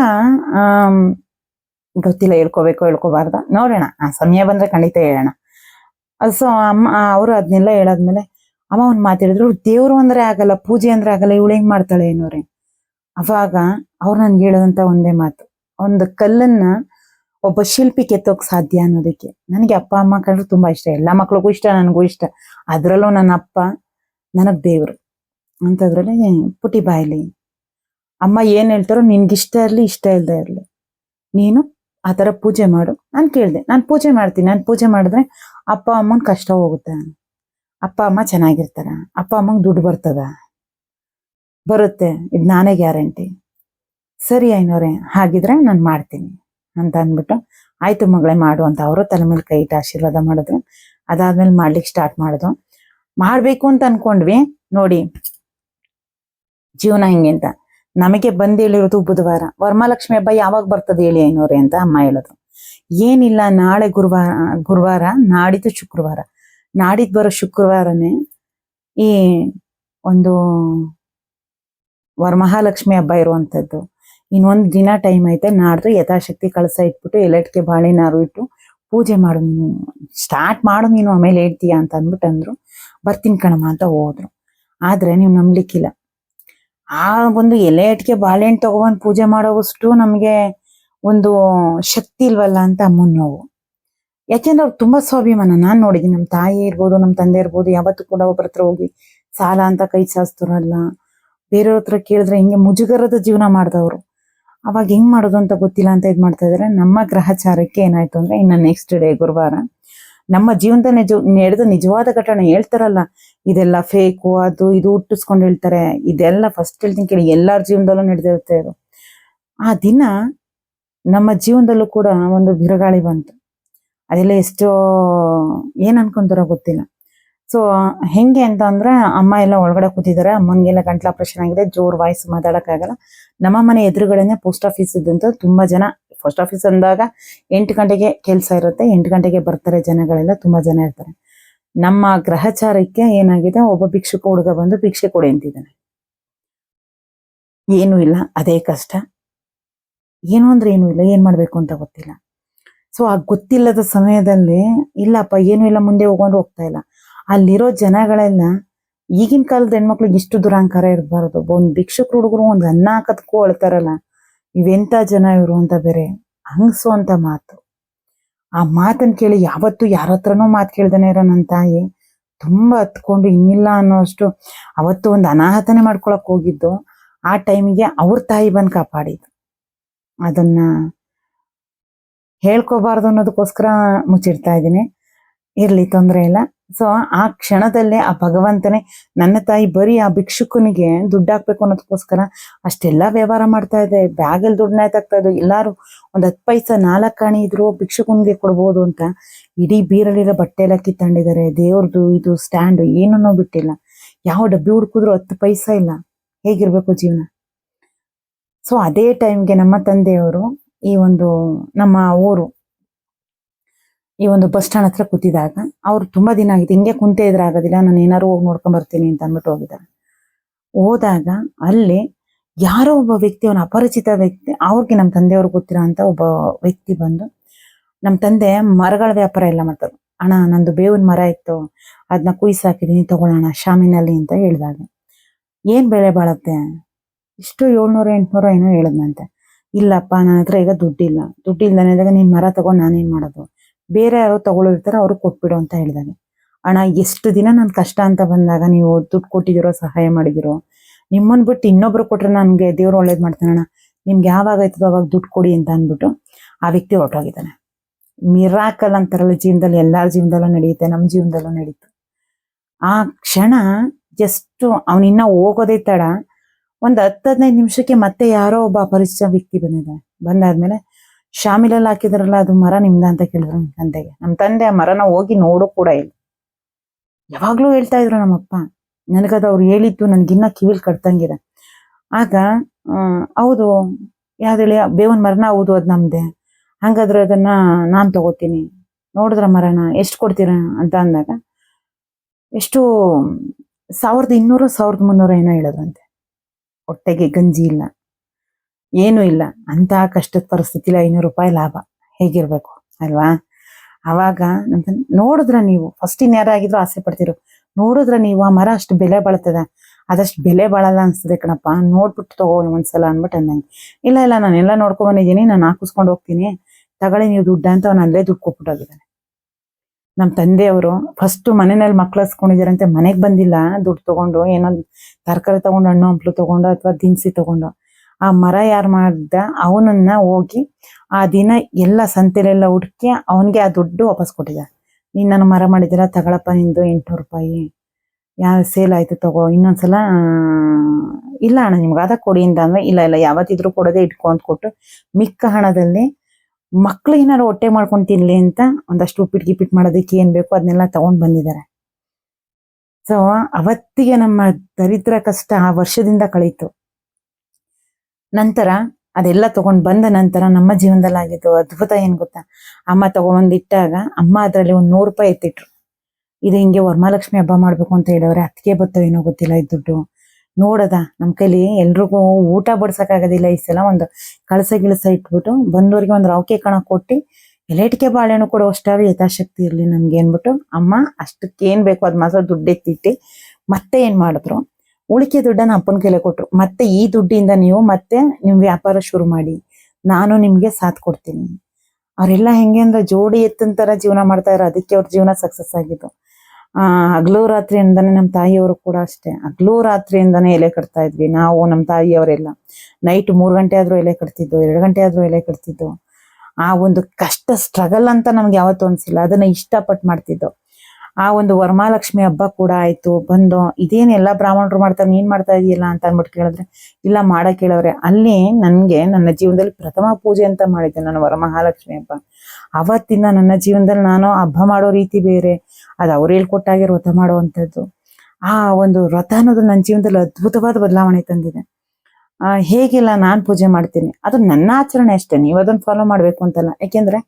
ಗೊತ್ತಿಲ್ಲ, ಹೇಳ್ಕೋಬೇಕು, ಹೇಳ್ಕೋಬಾರ್ದ? ನೋಡೋಣ. ಆ ಸಮಯ ಬಂದ್ರೆ ಖಂಡಿತ ಹೇಳೋಣ. ಸೊ ಅಮ್ಮ ಅವರು ಅದನ್ನೆಲ್ಲ ಹೇಳಾದ್ಮೇಲೆ ಅಮ್ಮ ಅವ್ನ ಮಾತಾಡಿದ್ರು ದೇವ್ರು ಅಂದ್ರೆ ಆಗಲ್ಲ, ಪೂಜೆ ಅಂದ್ರೆ ಆಗಲ್ಲ, ಇವಳು ಹೆಂಗ್ ಮಾಡ್ತಾಳೆ ಏನೋರೆ ಅವಾಗ ಅವ್ರು ನನ್ಗೆ ಹೇಳೋದಂತ ಒಂದೇ ಮಾತು. ಒಂದು ಕಲ್ಲನ್ನ ಒಬ್ಬ ಶಿಲ್ಪಿ ಕೆತ್ತೋಕ್ ಸಾಧ್ಯ ಅನ್ನೋದಕ್ಕೆ. ನನಗೆ ಅಪ್ಪ, ಅಮ್ಮ ಕಂಡ್ರೆ ತುಂಬಾ ಇಷ್ಟ. ಎಲ್ಲ ಮಕ್ಳಿಗೂ ಇಷ್ಟ, ನನಗೂ ಇಷ್ಟ. ಅದರಲ್ಲೂ ನನ್ನ ಅಪ್ಪ ನನಗ್ ದೇವ್ರು. ಅಂತದ್ರಲ್ಲಿ ಪುಟಿ ಬಾಯ್ಲಿ, ಅಮ್ಮ ಏನ್ ಹೇಳ್ತಾರೋ ನಿನ್ಗಿಷ್ಟ ಇರ್ಲಿ, ಇಷ್ಟ ಇಲ್ಲದೆ ಇರ್ಲಿ. ನೀನು ಆ ಥರ ಪೂಜೆ ಮಾಡು. ನಾನು ಕೇಳಿದೆ, ನಾನು ಪೂಜೆ ಮಾಡ್ತೀನಿ. ನಾನು ಪೂಜೆ ಮಾಡಿದ್ರೆ ಅಪ್ಪ, ಅಮ್ಮನ ಕಷ್ಟ ಹೋಗುತ್ತೆ. ಅಪ್ಪ, ಅಮ್ಮ ಚೆನ್ನಾಗಿರ್ತಾರ. ಅಪ್ಪ, ಅಮ್ಮಂಗೆ ದುಡ್ಡು ಬರ್ತದ. ಬರುತ್ತೆ. ಇದು ನಾನೇ ಗ್ಯಾರಂಟಿ. ಸರಿ ಐನೋರೆ, ಹಾಗಿದ್ರೆ ನಾನು ಮಾಡ್ತೀನಿ ಅಂತ ಅಂದ್ಬಿಟ್ಟು ಆಯ್ತು ಮಗಳೇ ಮಾಡು ಅಂತ ಅವರು ತಲೆ ಮೇಲೆ ಕೈ ಇಟ್ಟು ಆಶೀರ್ವಾದ ಮಾಡಿದ್ರು. ಅದಾದ್ಮೇಲೆ ಮಾಡ್ಲಿಕ್ಕೆ ಸ್ಟಾರ್ಟ್ ಮಾಡಿದ್ರು ಮಾಡಬೇಕು ಅಂತ ಅನ್ಕೊಂಡ್ವಿ. ನೋಡಿ, ಜೀವನ ಹಿಂಗೆ ಅಂತ. ನಮಗೆ ಬಂದು ಹೇಳಿರೋದು ಬುಧವಾರ. ವರಮಹಾಲಕ್ಷ್ಮಿ ಹಬ್ಬ ಯಾವಾಗ ಬರ್ತದೆ ಹೇಳಿ ಐನೋರೆ ಅಂತ ಅಮ್ಮ ಹೇಳಿದ್ರು ಏನಿಲ್ಲ, ನಾಳೆ ಗುರುವಾರ ಗುರುವಾರ ನಾಡಿದ್ದು ಶುಕ್ರವಾರ. ನಾಡಿದ್ದು ಬರೋ ಶುಕ್ರವಾರನೇ ಈ ಒಂದು ವರಮಹಾಲಕ್ಷ್ಮಿ ಹಬ್ಬ ಇರುವಂಥದ್ದು. ಇನ್ನೊಂದು ದಿನ ಟೈಮ್ ಐತೆ, ನಾಡ್ದು ಯಥಾಶಕ್ತಿ ಕಳಸ ಇಟ್ಬಿಟ್ಟು ಎಲೆಟ್ಗೆ ಬಾಳೆನಾರು ಇಟ್ಟು ಪೂಜೆ ಮಾಡು ನೀನು. ಸ್ಟಾರ್ಟ್ ಮಾಡು ನೀನು, ಆಮೇಲೆ ಹೇಳ್ತೀಯ ಅಂತ ಅಂದ್ಬಿಟ್ಟು ಅಂದ್ರು ಬರ್ತೀನಿ ಕಣಮ್ಮ ಅಂತ ಹೋದ್ರು. ಆದ್ರೆ ನೀವು ನಂಬ್ಲಿಕ್ಕಿಲ್ಲ. ಆ ಒಂದು ಎಲೆ ಅಟ್ಕೆ ಬಾಳೆಹಣ್ಣು ತಗೊಬಂದು ಪೂಜೆ ಮಾಡೋವಷ್ಟು ನಮಗೆ ಒಂದು ಶಕ್ತಿ ಇಲ್ವಲ್ಲ ಅಂತ ಅಮ್ಮನ ನೋವು. ಯಾಕೆಂದ್ರೆ ಅವ್ರು ತುಂಬಾ ಸ್ವಾಭಿಮಾನ. ನಾನ್ ನೋಡಿದ್ದೀನಿ ನಮ್ಮ ತಾಯಿ ಇರ್ಬೋದು ನಮ್ಮ ತಂದೆ ಇರ್ಬೋದು, ಯಾವತ್ತೂ ಕೂಡ ಒಬ್ಬರ ಹತ್ರ ಹೋಗಿ ಸಾಲ ಅಂತ ಕೈ ಚಾಸ್ತಾರಲ್ಲ ಬೇರೆಯವ್ರ ಹತ್ರ ಕೇಳಿದ್ರೆ ಹಿಂಗೆ ಮುಜುಗರದ ಜೀವನ ಮಾಡಿದವರು. ಅವಾಗ ಹೆಂಗ್ ಮಾಡೋದು ಅಂತ ಗೊತ್ತಿಲ್ಲ ಅಂತ ಇದ್ ಮಾಡ್ತಾ ಇದಾರೆ. ನಮ್ಮ ಗ್ರಹಚಾರಕ್ಕೆ ಏನಾಯ್ತು ಅಂದ್ರೆ ಇನ್ನ ನೆಕ್ಸ್ಟ್ ಡೇ ಗುರುವಾರ ನಮ್ಮ ಜೀವನದ ನಿಜ, ನಡೆದ ನಿಜವಾದ ಘಟನೆ ಹೇಳ್ತಾರಲ್ಲ. ಇದೆಲ್ಲ ಫೇಕು ಅದು ಇದು ಹುಟ್ಟಿಸ್ಕೊಂಡು ಹೇಳ್ತಾರೆ. ಇದೆಲ್ಲ ಫಸ್ಟ್ ಹೇಳ್ತೀನಿ ಕೇಳಿ, ಎಲ್ಲಾರ ಜೀವನದಲ್ಲೂ ನಡೆದಿರುತ್ತೆ ಇದು. ಆ ದಿನ ನಮ್ಮ ಜೀವನದಲ್ಲೂ ಕೂಡ ಒಂದು ಬಿರುಗಾಳಿ ಬಂತು. ಅದೆಲ್ಲ ಎಷ್ಟೋ ಏನ್ ಅನ್ಕೊಂತಾರೋ ಗೊತ್ತಿಲ್ಲ. ಸೊ ಹೆಂಗೆ ಅಂತ ಅಂದ್ರೆ ಅಮ್ಮ ಎಲ್ಲ ಒಳಗಡೆ ಕೂತಿದ್ದಾರೆ. ಅಮ್ಮನಿಗೆಲ್ಲ ಗಂಟ್ಲ ಆಪರೇಷನ್ ಆಗಿದೆ. ಜೋರ್ ವಾಯ್ಸ್ ಮಾತಾಡಕ್ಕಾಗಲ್ಲ. ನಮ್ಮ ಮನೆ ಎದುರುಗಡೆನೆ ಪೋಸ್ಟ್ ಆಫೀಸ್ ಇದ್ದಂತ ತುಂಬಾ ಜನ. ಪೋಸ್ಟ್ ಆಫೀಸ್ ಅಂದಾಗ ಎಂಟು ಗಂಟೆಗೆ ಕೆಲಸ ಇರುತ್ತೆ. ಎಂಟು ಗಂಟೆಗೆ ಬರ್ತಾರೆ ಜನಗಳೆಲ್ಲ. ತುಂಬಾ ಜನ ಇರ್ತಾರೆ. ನಮ್ಮ ಗ್ರಹಚಾರಕ್ಕೆ ಏನಾಗಿದೆ? ಒಬ್ಬ ಭಿಕ್ಷುಕ ಹುಡುಗ ಬಂದು ಭಿಕ್ಷೆ ಕೊಡಿ ಅಂತಿದ್ದಾನೆ. ಏನು ಇಲ್ಲ. ಅದೇ ಕಷ್ಟ. ಏನು ಅಂದ್ರೆ ಏನು ಇಲ್ಲ. ಏನ್ ಮಾಡ್ಬೇಕು ಅಂತ ಗೊತ್ತಿಲ್ಲ. ಸೊ ಆ ಗೊತ್ತಿಲ್ಲದ ಸಮಯದಲ್ಲಿ, ಇಲ್ಲಪ್ಪ, ಏನೂ ಇಲ್ಲ, ಮುಂದೆ ಹೋಗೊಂಡು ಹೋಗ್ತಾ ಇಲ್ಲ. ಅಲ್ಲಿರೋ ಜನಗಳೆಲ್ಲ, ಈಗಿನ ಕಾಲದ ಹೆಣ್ಮಕ್ಳಿಗೆ ಇಷ್ಟು ದುರಾಂಕಾರ ಇರಬಾರ್ದು. ಒಂದು ಭಿಕ್ಷುಕ ಹುಡುಗರು ಒಂದು ಅನ್ನ ಹಾಕೋದಕ್ಕೂ ಅಳ್ತಾರಲ್ಲ ಇವೆಂಥ ಜನ ಇವರು ಅಂತ ಬೇರೆ ಹಂಗಸು ಅಂತ ಮಾತು. ಆ ಮಾತನ್ನು ಕೇಳಿ ಯಾವತ್ತೂ ಯಾರ ಹತ್ರನೂ ಮಾತು ಕೇಳ್ದೇ ಇರೋ ನನ್ನ ತಾಯಿ ತುಂಬ ಹತ್ಕೊಂಡು ಇನ್ನಿಲ್ಲ ಅನ್ನೋಷ್ಟು ಅವತ್ತು ಒಂದು ಅನಾಹತನೇ ಮಾಡ್ಕೊಳಕ್ ಹೋಗಿದ್ದು, ಆ ಟೈಮಿಗೆ ಅವ್ರ ತಾಯಿ ಬಂದು ಕಾಪಾಡಿದ್ದು. ಅದನ್ನ ಹೇಳ್ಕೋಬಾರ್ದು ಅನ್ನೋದಕ್ಕೋಸ್ಕರ ಮುಚ್ಚಿಡ್ತಾ ಇದ್ದೀನಿ. ಇರ್ಲಿ, ತೊಂದರೆ ಇಲ್ಲ. ಸೊ ಆ ಕ್ಷಣದಲ್ಲೇ ಆ ಭಗವಂತನೇ ನನ್ನ ತಾಯಿ ಬರೀ ಆ ಭಿಕ್ಷುಕನಿಗೆ ದುಡ್ಡು ಹಾಕ್ಬೇಕು ಅನ್ನೋದಕ್ಕೋಸ್ಕರ ಅಷ್ಟೆಲ್ಲ ವ್ಯವಹಾರ ಮಾಡ್ತಾ ಇದೆ. ಬ್ಯಾಗಲ್ಲಿ ದುಡ್ಡು ನೇತಾಕ್ತಾ ಇದ್ದು ಎಲ್ಲರೂ ಒಂದು ಹತ್ತು ಪೈಸ ನಾಲ್ಕು ಕಾಣಿ ಇದ್ರು ಭಿಕ್ಷುಕನಿಗೆ ಕೊಡ್ಬೋದು ಅಂತ ಇಡೀ ಬೀರಲಿರೋ ಬಟ್ಟೆ ಎಲ್ಲ ಕಿತ್ತಂಡಿದ್ದಾರೆ. ದೇವ್ರದ್ದು ಇದು ಸ್ಟ್ಯಾಂಡ್ ಏನೂ ಬಿಟ್ಟಿಲ್ಲ. ಯಾವ ಡಬ್ಬಿ ಹುಡುಕಿದ್ರು ಹತ್ತು ಪೈಸ ಇಲ್ಲ. ಹೇಗಿರ್ಬೇಕು ಜೀವನ? ಸೊ ಅದೇ ಟೈಮ್ಗೆ ನಮ್ಮ ತಂದೆಯವರು ಈ ಒಂದು ನಮ್ಮ ಊರು, ಈ ಒಂದು ಬಸ್ ಸ್ಟ್ಯಾಂಡ್ ಹತ್ರ ಕೂತಿದಾಗ ಅವ್ರು ತುಂಬಾ ದಿನ ಆಗಿದೆ. ಹಿಂಗೆ ಕುಂತೆ ಇದ್ರೆ ಆಗೋದಿಲ್ಲ. ನಾನು ಏನಾದ್ರು ಹೋಗಿ ನೋಡ್ಕೊಂಡ್ ಬರ್ತೀನಿ ಅಂತ ಅಂದ್ಬಿಟ್ಟು ಹೋಗಿದ್ದಾರೆ. ಹೋದಾಗ ಅಲ್ಲಿ ಯಾರೋ ಒಬ್ಬ ವ್ಯಕ್ತಿ, ಅವನ ಅಪರಿಚಿತ ವ್ಯಕ್ತಿ, ಅವ್ರಿಗೆ ನಮ್ಮ ತಂದೆಯವ್ರು ಗೊತ್ತಿರೋ ಅಂತ ಒಬ್ಬ ವ್ಯಕ್ತಿ ಬಂದು ನಮ್ಮ ತಂದೆ ಮರಗಳ ವ್ಯಾಪಾರ ಎಲ್ಲ ಮಾಡ್ತಾರೆ ಅಣ್ಣ, ನಂದು ಬೇವಿನ ಮರ ಇತ್ತು. ಅದನ್ನ ಕುಯ್ಸ್ ಹಾಕಿದೀನಿ ತಗೊಳ್ಳೋಣ. ಶಾಮಿನಲ್ಲಿ ಅಂತ ಹೇಳಿದಾಗ. ಏನ್ ಬೆಳೆ ಬಾಳತ್ತೆ? ಇಷ್ಟು ಏಳ್ನೂರ, ಎಂಟ್ನೂರ ಏನೋ ಹೇಳದ್ನಂತೆ. ಇಲ್ಲಪ್ಪ, ನನ್ನ ಹತ್ರ ಈಗ ದುಡ್ಡಿಲ್ಲ. ದುಡ್ಡಿಲ್ದಾನೆ ಇದ್ದಾಗ ನೀನ್ ಮರ ತಗೊಂಡು ನಾನೇನ್ ಮಾಡೋದು? ಬೇರೆ ಯಾರು ತಗೊಳ್ಳೋರ್ತಾರೆ ಅವ್ರಿಗೆ ಕೊಟ್ಬಿಡು ಅಂತ ಹೇಳಿದಾನೆ ಅಣ್ಣ, ಎಷ್ಟು ದಿನ ನನ್ ಕಷ್ಟ ಅಂತ ಬಂದಾಗ ನೀವು ದುಡ್ಡು ಕೊಟ್ಟಿದಿರೋ ಸಹಾಯ ಮಾಡಿದಿರೋ ನಿಮ್ಮನ್ ಬಿಟ್ಟು ಇನ್ನೊಬ್ರು ಕೊಟ್ರೆ ನನ್ಗೆ ದೇವ್ರು ಒಳ್ಳೇದ್ ಮಾಡ್ತಾನಣ್ಣ ನಿಮ್ಗೆ ಯಾವಾಗ ಆಯ್ತದೋ ಅವಾಗ ದುಡ್ಡು ಕೊಡಿ ಅಂತ ಅಂದ್ಬಿಟ್ಟು ಆ ವ್ಯಕ್ತಿ ಹೊರಟೋಗಿದ್ದಾನೆ. ಮಿರಾಕಲ್ ಅಂತಾರಲ್ಲ, ಜೀವನದಲ್ಲಿ ಎಲ್ಲಾರ ಜೀವನದಲ್ಲೂ ನಡೆಯುತ್ತೆ ನಮ್ಮ ಜೀವನದಲ್ಲೂ ನಡೀತು. ಆ ಕ್ಷಣ ಜಸ್ಟ್ ಅವನಿನ್ನ ಹೋಗೋದೇ ತಡ. ಒಂದ್ ಹತ್ತು ಹದಿನೈದು ನಿಮಿಷಕ್ಕೆ ಮತ್ತೆ ಯಾರೋ ಒಬ್ಬ ಅಪರಿಚಿತ ವ್ಯಕ್ತಿ ಬಂದಿದ್ದಾನೆ. ಬಂದಾದ್ಮೇಲೆ ಶಾಮಿಲಲ್ಲಿ ಹಾಕಿದ್ರಲ್ಲ, ಅದು ಮರ ನಿಮ್ದ ಅಂತ ಕೇಳಿದ್ರು ನಮ್ ತಂದೆಗೆ. ನಮ್ಮ ತಂದೆ ಆ ಮರನ ಹೋಗಿ ನೋಡು ಕೂಡ ಇಲ್ಲ. ಯಾವಾಗ್ಲೂ ಹೇಳ್ತಾ ಇದ್ರು ನಮ್ಮಪ್ಪ, ನನಗದು ಅವ್ರು ಹೇಳಿದ್ದು ನನ್ಗಿನ್ನ ಕಿವಿಲ್ ಕಟ್ತಂಗಿದೆ ಆಗ ಹೌದು ಯಾವ್ದೇಳಿ ಬೇವನ್ ಮರನ ಹೌದು, ಅದು ನಮ್ದೆ. ಹಂಗಾದ್ರೆ ಅದನ್ನ ನಾನ್ ತಗೋತೀನಿ. ನೋಡಿದ್ರ ಮರನ, ಎಷ್ಟು ಕೊಡ್ತೀರಾ? ಅಂತ ಅಂದಾಗ, ಎಷ್ಟು, ಸಾವಿರದ ಇನ್ನೂರು, ಸಾವಿರದ ಮುನ್ನೂರು ಏನೋ ಹೇಳೋದಂತೆ ಹೊಟ್ಟೆಗೆ ಗಂಜಿ ಇಲ್ಲ. ಏನೂ ಇಲ್ಲ. ಅಂತ ಕಷ್ಟದ ಪರಿಸ್ಥಿತಿಲಿ ಐನೂರು ರೂಪಾಯಿ ಲಾಭ. ಹೇಗಿರ್ಬೇಕು? ಅಲ್ವಾ? ಅವಾಗ ನಮ್ಗೆ ನೋಡಿದ್ರ ನೀವು ಫಸ್ಟ್ ಇನ್ ಇನ್ಯಾರಾಗಿದ್ರು ಆಸೆ ಪಡ್ತಿರು. ನೋಡಿದ್ರ ನೀವು, ಆ ಮರ ಅಷ್ಟು ಬೆಲೆ ಬಾಳ್ತದ? ಅದಷ್ಟು ಬೆಲೆ ಬಾಳಲ್ಲ ಅನ್ಸ್ತದೆ ಕಣಪ್ಪ. ನೋಡ್ಬಿಟ್ಟು ತಗೋ ಒಂದ್ಸಲ ಅನ್ಬಿಟ್ಟು ಅಂದಂಗೆ. ಇಲ್ಲ ಇಲ್ಲ, ನಾನೆಲ್ಲ ನೋಡ್ಕೊಂಡ್ ನಾನು ಹಾಕಿಸ್ಕೊಂಡು ಹೋಗ್ತೀನಿ. ತಗೊಳ್ಳಿ, ನೀವು ದುಡ್ಡು ಅಂತ ಅವ್ನು ಅಲ್ಲೇ ದುಡ್ಡು ಕೊಟ್ಬಿಟ್ಟೋಗಿದ್ದಾನೆ ನಮ್ಮ ತಂದೆಯವರು ಫಸ್ಟ್ ಮನೆಯಲ್ಲಿ ಮಕ್ಳು ಹಸ್ಕೊಂಡಿದಾರಂತೆ ಮನೆಗೆ ಬಂದಿಲ್ಲ, ದುಡ್ಡು ತಗೊಂಡು, ಏನೋ ತರಕಾರಿ ತಗೊಂಡು, ಹಣ್ಣು, ಹಂಪ್ಲು ತಗೊಂಡು ಅಥವಾ ದಿನಸಿ ತಗೊಂಡು. ಆ ಮರ ಯಾರು ಮಾಡ್ದ? ಅವನನ್ನ ಹೋಗಿ ಆ ದಿನ ಎಲ್ಲ ಸಂತೆಲೆಲ್ಲ ಹುಡುಕಿ ಅವನಿಗೆ ಆ ದುಡ್ಡು ವಾಪಸ್ ಕೊಟ್ಟಿದ್ದ. ನೀನ್ ನನ್ನ ಮರ ಮಾಡಿದಿರ ತಗೊಳಪ್ಪ ನಿಂದು ಎಂಟ್ನೂರು ರೂಪಾಯಿ. ಯಾವ ಸೇಲ್ ಆಯ್ತು ತಗೋ, ಇನ್ನೊಂದ್ಸಲ ಇಲ್ಲ ಅಣ್ಣ, ನಿಮ್ಗೆ ಅದ ಕೊಡಿ ಅಂತ ಅಂದ್ರೆ ಇಲ್ಲ ಇಲ್ಲ, ಯಾವತ್ತಿದ್ರು ಕೊಡೋದೇ ಇಟ್ಕೊಂಡ್ ಕೊಟ್ಟು, ಮಿಕ್ಕ ಹಣದಲ್ಲಿ ಮಕ್ಳು ಏನಾರು ಹೊಟ್ಟೆ ಮಾಡ್ಕೊಂಡು ತಿನ್ಲಿ ಅಂತ ಒಂದಷ್ಟು ಉಪ್ಪಿಟ್ ಗಿಪ್ಪಿಟ್ಟು ಮಾಡೋದಕ್ಕೆ ಏನ್ ಬೇಕೋ ಅದನ್ನೆಲ್ಲ ತಗೊಂಡ್ ಬಂದಿದ್ದಾರೆ. ಸೊ ಅವತ್ತಿಗೆ ನಮ್ಮ ದರಿದ್ರ ಕಷ್ಟ ಆ ವರ್ಷದಿಂದ ಕಳೀತು. ನಂತರ ಅದೆಲ್ಲ ತಗೊಂಡ್ ಬಂದ ನಂತರ ನಮ್ಮ ಜೀವನದಲ್ಲಿ ಆಗಿದ್ದು ಅದ್ಭುತ ಏನ್ ಗೊತ್ತಾ? ಅಮ್ಮ ತಗೊಂಡ್ ಇಟ್ಟಾಗ ಅಮ್ಮ ಅದ್ರಲ್ಲಿ ಒಂದ್ ನೂರು ರೂಪಾಯಿ ಎತ್ತಿಟ್ರು ಇದು ಹಿಂಗೆ ವರಮಹಾಲಕ್ಷ್ಮಿ ಹಬ್ಬ ಮಾಡ್ಬೇಕು ಅಂತ ಹೇಳವ್ರೆ ಅದಕ್ಕೆ ಬತ್ತೋ ಏನೋ ಗೊತ್ತಿಲ್ಲ ಈ ದುಡ್ಡು. ನೋಡದ. ನಮ್ಮ ಕೈಲಿ ಎಲ್ರಿಗೂ ಊಟ ಬಡ್ಸಕ್ಕಾಗೋದಿಲ್ಲ. ಈ ಸಲ ಒಂದು ಕಳಸ ಗಿಳಸ ಇಟ್ಬಿಟ್ಟು ಬಂದವರಿಗೆ ಒಂದು ರೌಕೆ ಕಣ ಕೊಟ್ಟು, ಎಲೆಟಿಕೆ ಬಾಳೆಹಣ್ಣು ಕೊಡೋ ಅಷ್ಟಾದ್ರೂ ಯಥಾಶಕ್ತಿ ಇರಲಿ ನಮ್ಗೆ ಏನ್ಬಿಟ್ಟು ಅಮ್ಮ, ಅಷ್ಟಕ್ಕೆ ಏನ್ ಬೇಕು? ಅದ್ ಮಾತ್ರ ದುಡ್ಡು ಎತ್ತಿಟ್ಟು ಮತ್ತೆ ಏನ್ ಮಾಡಿದ್ರು? ಉಳಿಕೆ ದುಡ್ಡನ್ನ ಅಪ್ಪನ ಕೈಲೆ ಕೊಟ್ರು. ಮತ್ತೆ ಈ ದುಡ್ಡಿಂದ ನೀವು ಮತ್ತೆ ನಿಮ್ ವ್ಯಾಪಾರ ಶುರು ಮಾಡಿ. ನಾನು ನಿಮ್ಗೆ ಸಾಥ್ ಕೊಡ್ತೀನಿ. ಅವರೆಲ್ಲ ಹೆಂಗೆ ಅಂದ್ರೆ ಜೋಡಿ ಎತ್ತಿನ ಜೀವನ ಮಾಡ್ತಾ ಇರೋ ಅದಕ್ಕೆ ಅವ್ರ ಜೀವನ ಸಕ್ಸಸ್ ಆಗಿದ್ದು. ಆ, ಹಗಲು ರಾತ್ರಿಯಿಂದಾನೆ ನಮ್ಮ ತಾಯಿಯವರು ಕೂಡ ಅಷ್ಟೇ. ಹಗಲು ರಾತ್ರಿಯಿಂದಾನೆ ಎಲೆ ಕಟ್ತಾ ಇದ್ವಿ. ನಾವು ನಮ್ಮ ತಾಯಿಯವರೆಲ್ಲ. ನೈಟ್ ಮೂರು ಗಂಟೆ ಆದ್ರೂ ಎಲೆ ಕಟ್ತಿದ್ದು ಎರಡು ಗಂಟೆ ಆದ್ರೂ ಎಲೆ ಕಟ್ತಿದ್ದು ಆ ಒಂದು ಕಷ್ಟ ಸ್ಟ್ರಗಲ್ ಅಂತ ನಮ್ಗೆ ಯಾವತ್ತೂ ಅನ್ಸಿಲ್ಲ. ಅದನ್ನ ಇಷ್ಟಪಟ್ಟು ಮಾಡ್ತಿದ್ದು. ಆ ಒಂದು ವರಮಹಾಲಕ್ಷ್ಮಿ ಹಬ್ಬ ಕೂಡ ಆಯ್ತು, ಬಂದು ಇದೇನೆಲ್ಲ ಬ್ರಾಹ್ಮಣರು ಮಾಡ್ತಾರೆ, ನೀನ್ ಮಾಡ್ತಾ ಇದೀಯಲ್ಲ ಅಂತ ಅಂದ್ಬಿಟ್ಟು ಕೇಳಿದ್ರೆ, ಇಲ್ಲ ಮಾಡಕ್ ಕೇಳವ್ರೆ ಅಲ್ಲಿ ನನ್ಗೆ ನನ್ನ ಜೀವನದಲ್ಲಿ ಪ್ರಥಮ ಪೂಜೆ ಅಂತ ಮಾಡಿದ್ದೆ ನಾನು ವರಮಹಾಲಕ್ಷ್ಮಿ ಹಬ್ಬ. ಅವತ್ತಿಂದ ನನ್ನ ಜೀವನದಲ್ಲಿ ನಾನು ಹಬ್ಬ ಮಾಡೋ ರೀತಿ ಬೇರೆ, ಅದು ಅವ್ರು ಹೇಳ್ಕೊಟ್ಟಾಗೆ ವ್ರತ ಮಾಡುವಂಥದ್ದು ಆ ಒಂದು ವ್ರತ ಅನ್ನೋದು ನನ್ನ ಜೀವನದಲ್ಲಿ ಅದ್ಭುತವಾದ ಬದಲಾವಣೆ ತಂದಿದೆ. ನಾನು ನಾನ್ ಪೂಜೆ ಮಾಡ್ತೀನಿ, ಅದು ನನ್ನ ಆಚರಣೆ ಅಷ್ಟೇ, ನೀವು ಅದನ್ನ ಫಾಲೋ ಮಾಡ್ಬೇಕು ಅಂತಲ್ಲ. ಯಾಕೆಂದ್ರೆ,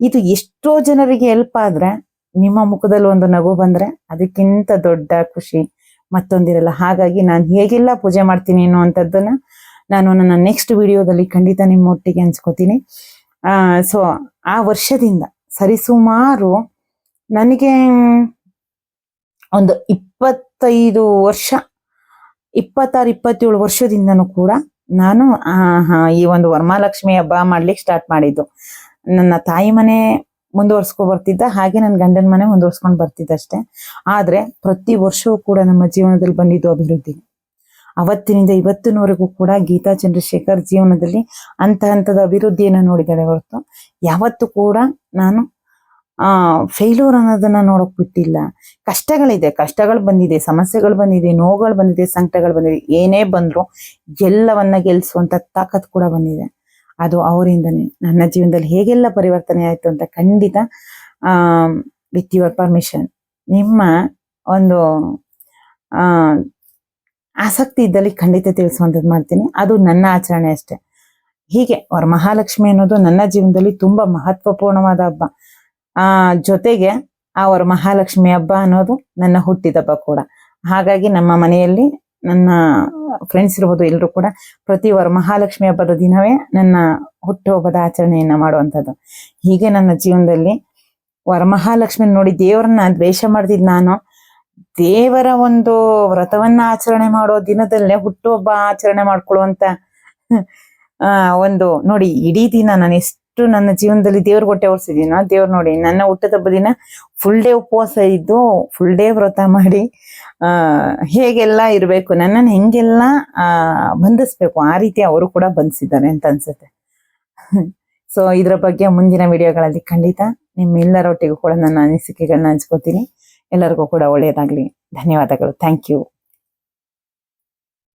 ಇದು ಎಷ್ಟೋ ಜನರಿಗೆ ಹೆಲ್ಪ್ ಆದ್ರೆ ನಿಮ್ಮ ಮುಖದಲ್ಲಿ ಒಂದು ನಗು ಬಂದ್ರೆ ಅದಕ್ಕಿಂತ ದೊಡ್ಡ ಖುಷಿ ಮತ್ತೊಂದಿರಲ್ಲ. ಹಾಗಾಗಿ ನಾನು ಹೇಗೆಲ್ಲ ಪೂಜೆ ಮಾಡ್ತೀನಿ ಅನ್ನುವಂಥದ್ದನ್ನ ನಾನು ನನ್ನ ನೆಕ್ಸ್ಟ್ ವಿಡಿಯೋದಲ್ಲಿ ಖಂಡಿತ ನಿಮ್ಮ ಒಟ್ಟಿಗೆ ಆ ಸೊ ಆ ವರ್ಷದಿಂದ ಸರಿಸುಮಾರು ನನಗೆ ಒಂದು ಇಪ್ಪತ್ತೈದು ವರ್ಷ, ಇಪ್ಪತ್ತಾರು, ಇಪ್ಪತ್ತೇಳು ವರ್ಷದಿಂದನೂ ಕೂಡ ನಾನು ಈ ಒಂದು ವರಮಹಾಲಕ್ಷ್ಮಿ ಹಬ್ಬ ಮಾಡ್ಲಿಕ್ಕೆ ಸ್ಟಾರ್ಟ್ ಮಾಡಿದ್ದು. ನನ್ನ ತಾಯಿ ಮನೆ ಮುಂದುವರ್ಸ್ಕೊ ಬರ್ತಿದ್ದ. ಹಾಗೆ ನನ್ನ ಗಂಡನ ಮನೆ ಮುಂದುವರ್ಸ್ಕೊಂಡು ಬರ್ತಿದ್ದ ಅಷ್ಟೇ ಆದ್ರೆ ಪ್ರತಿ ವರ್ಷವೂ ಕೂಡ ನಮ್ಮ ಜೀವನದಲ್ಲಿ ಬಂದಿದ್ದು ಅಭಿವೃದ್ಧಿ. ಅವತ್ತಿನಿಂದ ಇವತ್ತಿನವರೆಗೂ ಕೂಡ ಗೀತಾ ಚಂದ್ರಶೇಖರ್ ಜೀವನದಲ್ಲಿ ಹಂತ ಹಂತದ ಅಭಿವೃದ್ಧಿಯನ್ನು ನೋಡಿದ್ದಾರೆ ಹೊರತು. ಯಾವತ್ತು ಕೂಡ ನಾನು, ಆ ಫೇಲ್ಯೂರ್ ಅನ್ನೋದನ್ನ ನೋಡಕ್ ಬಿಟ್ಟಿಲ್ಲ. ಕಷ್ಟಗಳಿದೆ. ಕಷ್ಟಗಳು ಬಂದಿದೆ. ಸಮಸ್ಯೆಗಳು ಬಂದಿದೆ. ನೋವುಗಳು ಬಂದಿದೆ. ಸಂಕಟಗಳು ಬಂದಿದೆ. ಏನೇ ಬಂದ್ರು ಎಲ್ಲವನ್ನ ಗೆಲ್ಸುವಂತ ತಾಕತ್ ಕೂಡ ಬಂದಿದೆ. ಅದು ಅವರಿಂದನೇ. ನನ್ನ ಜೀವನದಲ್ಲಿ ಹೇಗೆಲ್ಲ ಪರಿವರ್ತನೆ ಆಯಿತು ಅಂತ ಖಂಡಿತ ವಿತ್ ಯುವರ್ ಪರ್ಮಿಷನ್ ನಿಮ್ಮ ಒಂದು ಆಸಕ್ತಿ ಇದ್ದಲ್ಲಿ ಖಂಡಿತ ತಿಳಿಸುವಂಥದ್ದು ಮಾಡ್ತೀನಿ. ಅದು ನನ್ನ ಆಚರಣೆ ಅಷ್ಟೇ. ಹೀಗೆ ವರಮಹಾಲಕ್ಷ್ಮಿ ಅನ್ನೋದು ನನ್ನ ಜೀವನದಲ್ಲಿ ತುಂಬಾ ಮಹತ್ವಪೂರ್ಣವಾದ ಹಬ್ಬ. ಆ, ಜೊತೆಗೆ ಆ ವರಮಹಾಲಕ್ಷ್ಮಿ ಹಬ್ಬ ಅನ್ನೋದು ನನ್ನ ಹುಟ್ಟಿದ ಹಬ್ಬ ಕೂಡ. ಹಾಗಾಗಿ ನಮ್ಮ ಮನೆಯಲ್ಲಿ ನನ್ನ ಫ್ರೆಂಡ್ಸ್ ಇರ್ಬೋದು ಎಲ್ಲರೂ ಕೂಡ ಪ್ರತಿ ವರಮಹಾಲಕ್ಷ್ಮಿ ಹಬ್ಬದ ದಿನವೇ ನನ್ನ ಹುಟ್ಟುಹಬ್ಬದ ಆಚರಣೆಯನ್ನ ಮಾಡುವಂಥದ್ದು. ಹೀಗೆ ನನ್ನ ಜೀವನದಲ್ಲಿ ವರಮಹಾಲಕ್ಷ್ಮಿ ನೋಡಿ ದೇವರನ್ನ ದ್ವೇಷ ಮಾಡ್ತಿದ್ ನಾನು. ದೇವರ ಒಂದು ವ್ರತವನ್ನ ಆಚರಣೆ ಮಾಡೋ ದಿನದಲ್ಲೇ ಹುಟ್ಟುಹಬ್ಬ ಆಚರಣೆ ಮಾಡ್ಕೊಳ್ಳುವಂತ, ಆ, ಒಂದು ನೋಡಿ ಇಡೀ ದಿನ ನಾನು ನನ್ನ ಜೀವನದಲ್ಲಿ ದೇವ್ರ ಹೊಟ್ಟೆ ಒರ್ಸಿದೀನೋ, ದೇವ್ರು ನೋಡಿ, ನನ್ನ ಹುಟ್ಟದ ದಿನ ಫುಲ್ ಡೇ ಉಪವಾಸ ಇದ್ದು ಫುಲ್ ಡೇ ವ್ರತ ಮಾಡಿ, ಆ, ಹೇಗೆಲ್ಲ ಇರಬೇಕು, ನನ್ನನ್ನು ಹೆಂಗೆಲ್ಲ, ಆ, ಬಂಧಿಸ್ಬೇಕು, ಆ ರೀತಿ ಅವರು ಕೂಡ ಬಂಧಿಸಿದ್ದಾರೆ ಅಂತ ಅನ್ಸುತ್ತೆ. ಸೊ ಇದ್ರ ಬಗ್ಗೆ ಮುಂದಿನ ವಿಡಿಯೋಗಳಲ್ಲಿ ಖಂಡಿತ ನಿಮ್ಮೆಲ್ಲರೊಟ್ಟಿಗೂ ಕೂಡ ನನ್ನ ಅನಿಸಿಕೆಗಳನ್ನ ಹಂಚ್ಕೋತೀನಿ. ಎಲ್ಲರಿಗೂ ಕೂಡ ಒಳ್ಳೆಯದಾಗ್ಲಿ. ಧನ್ಯವಾದಗಳು. Thank you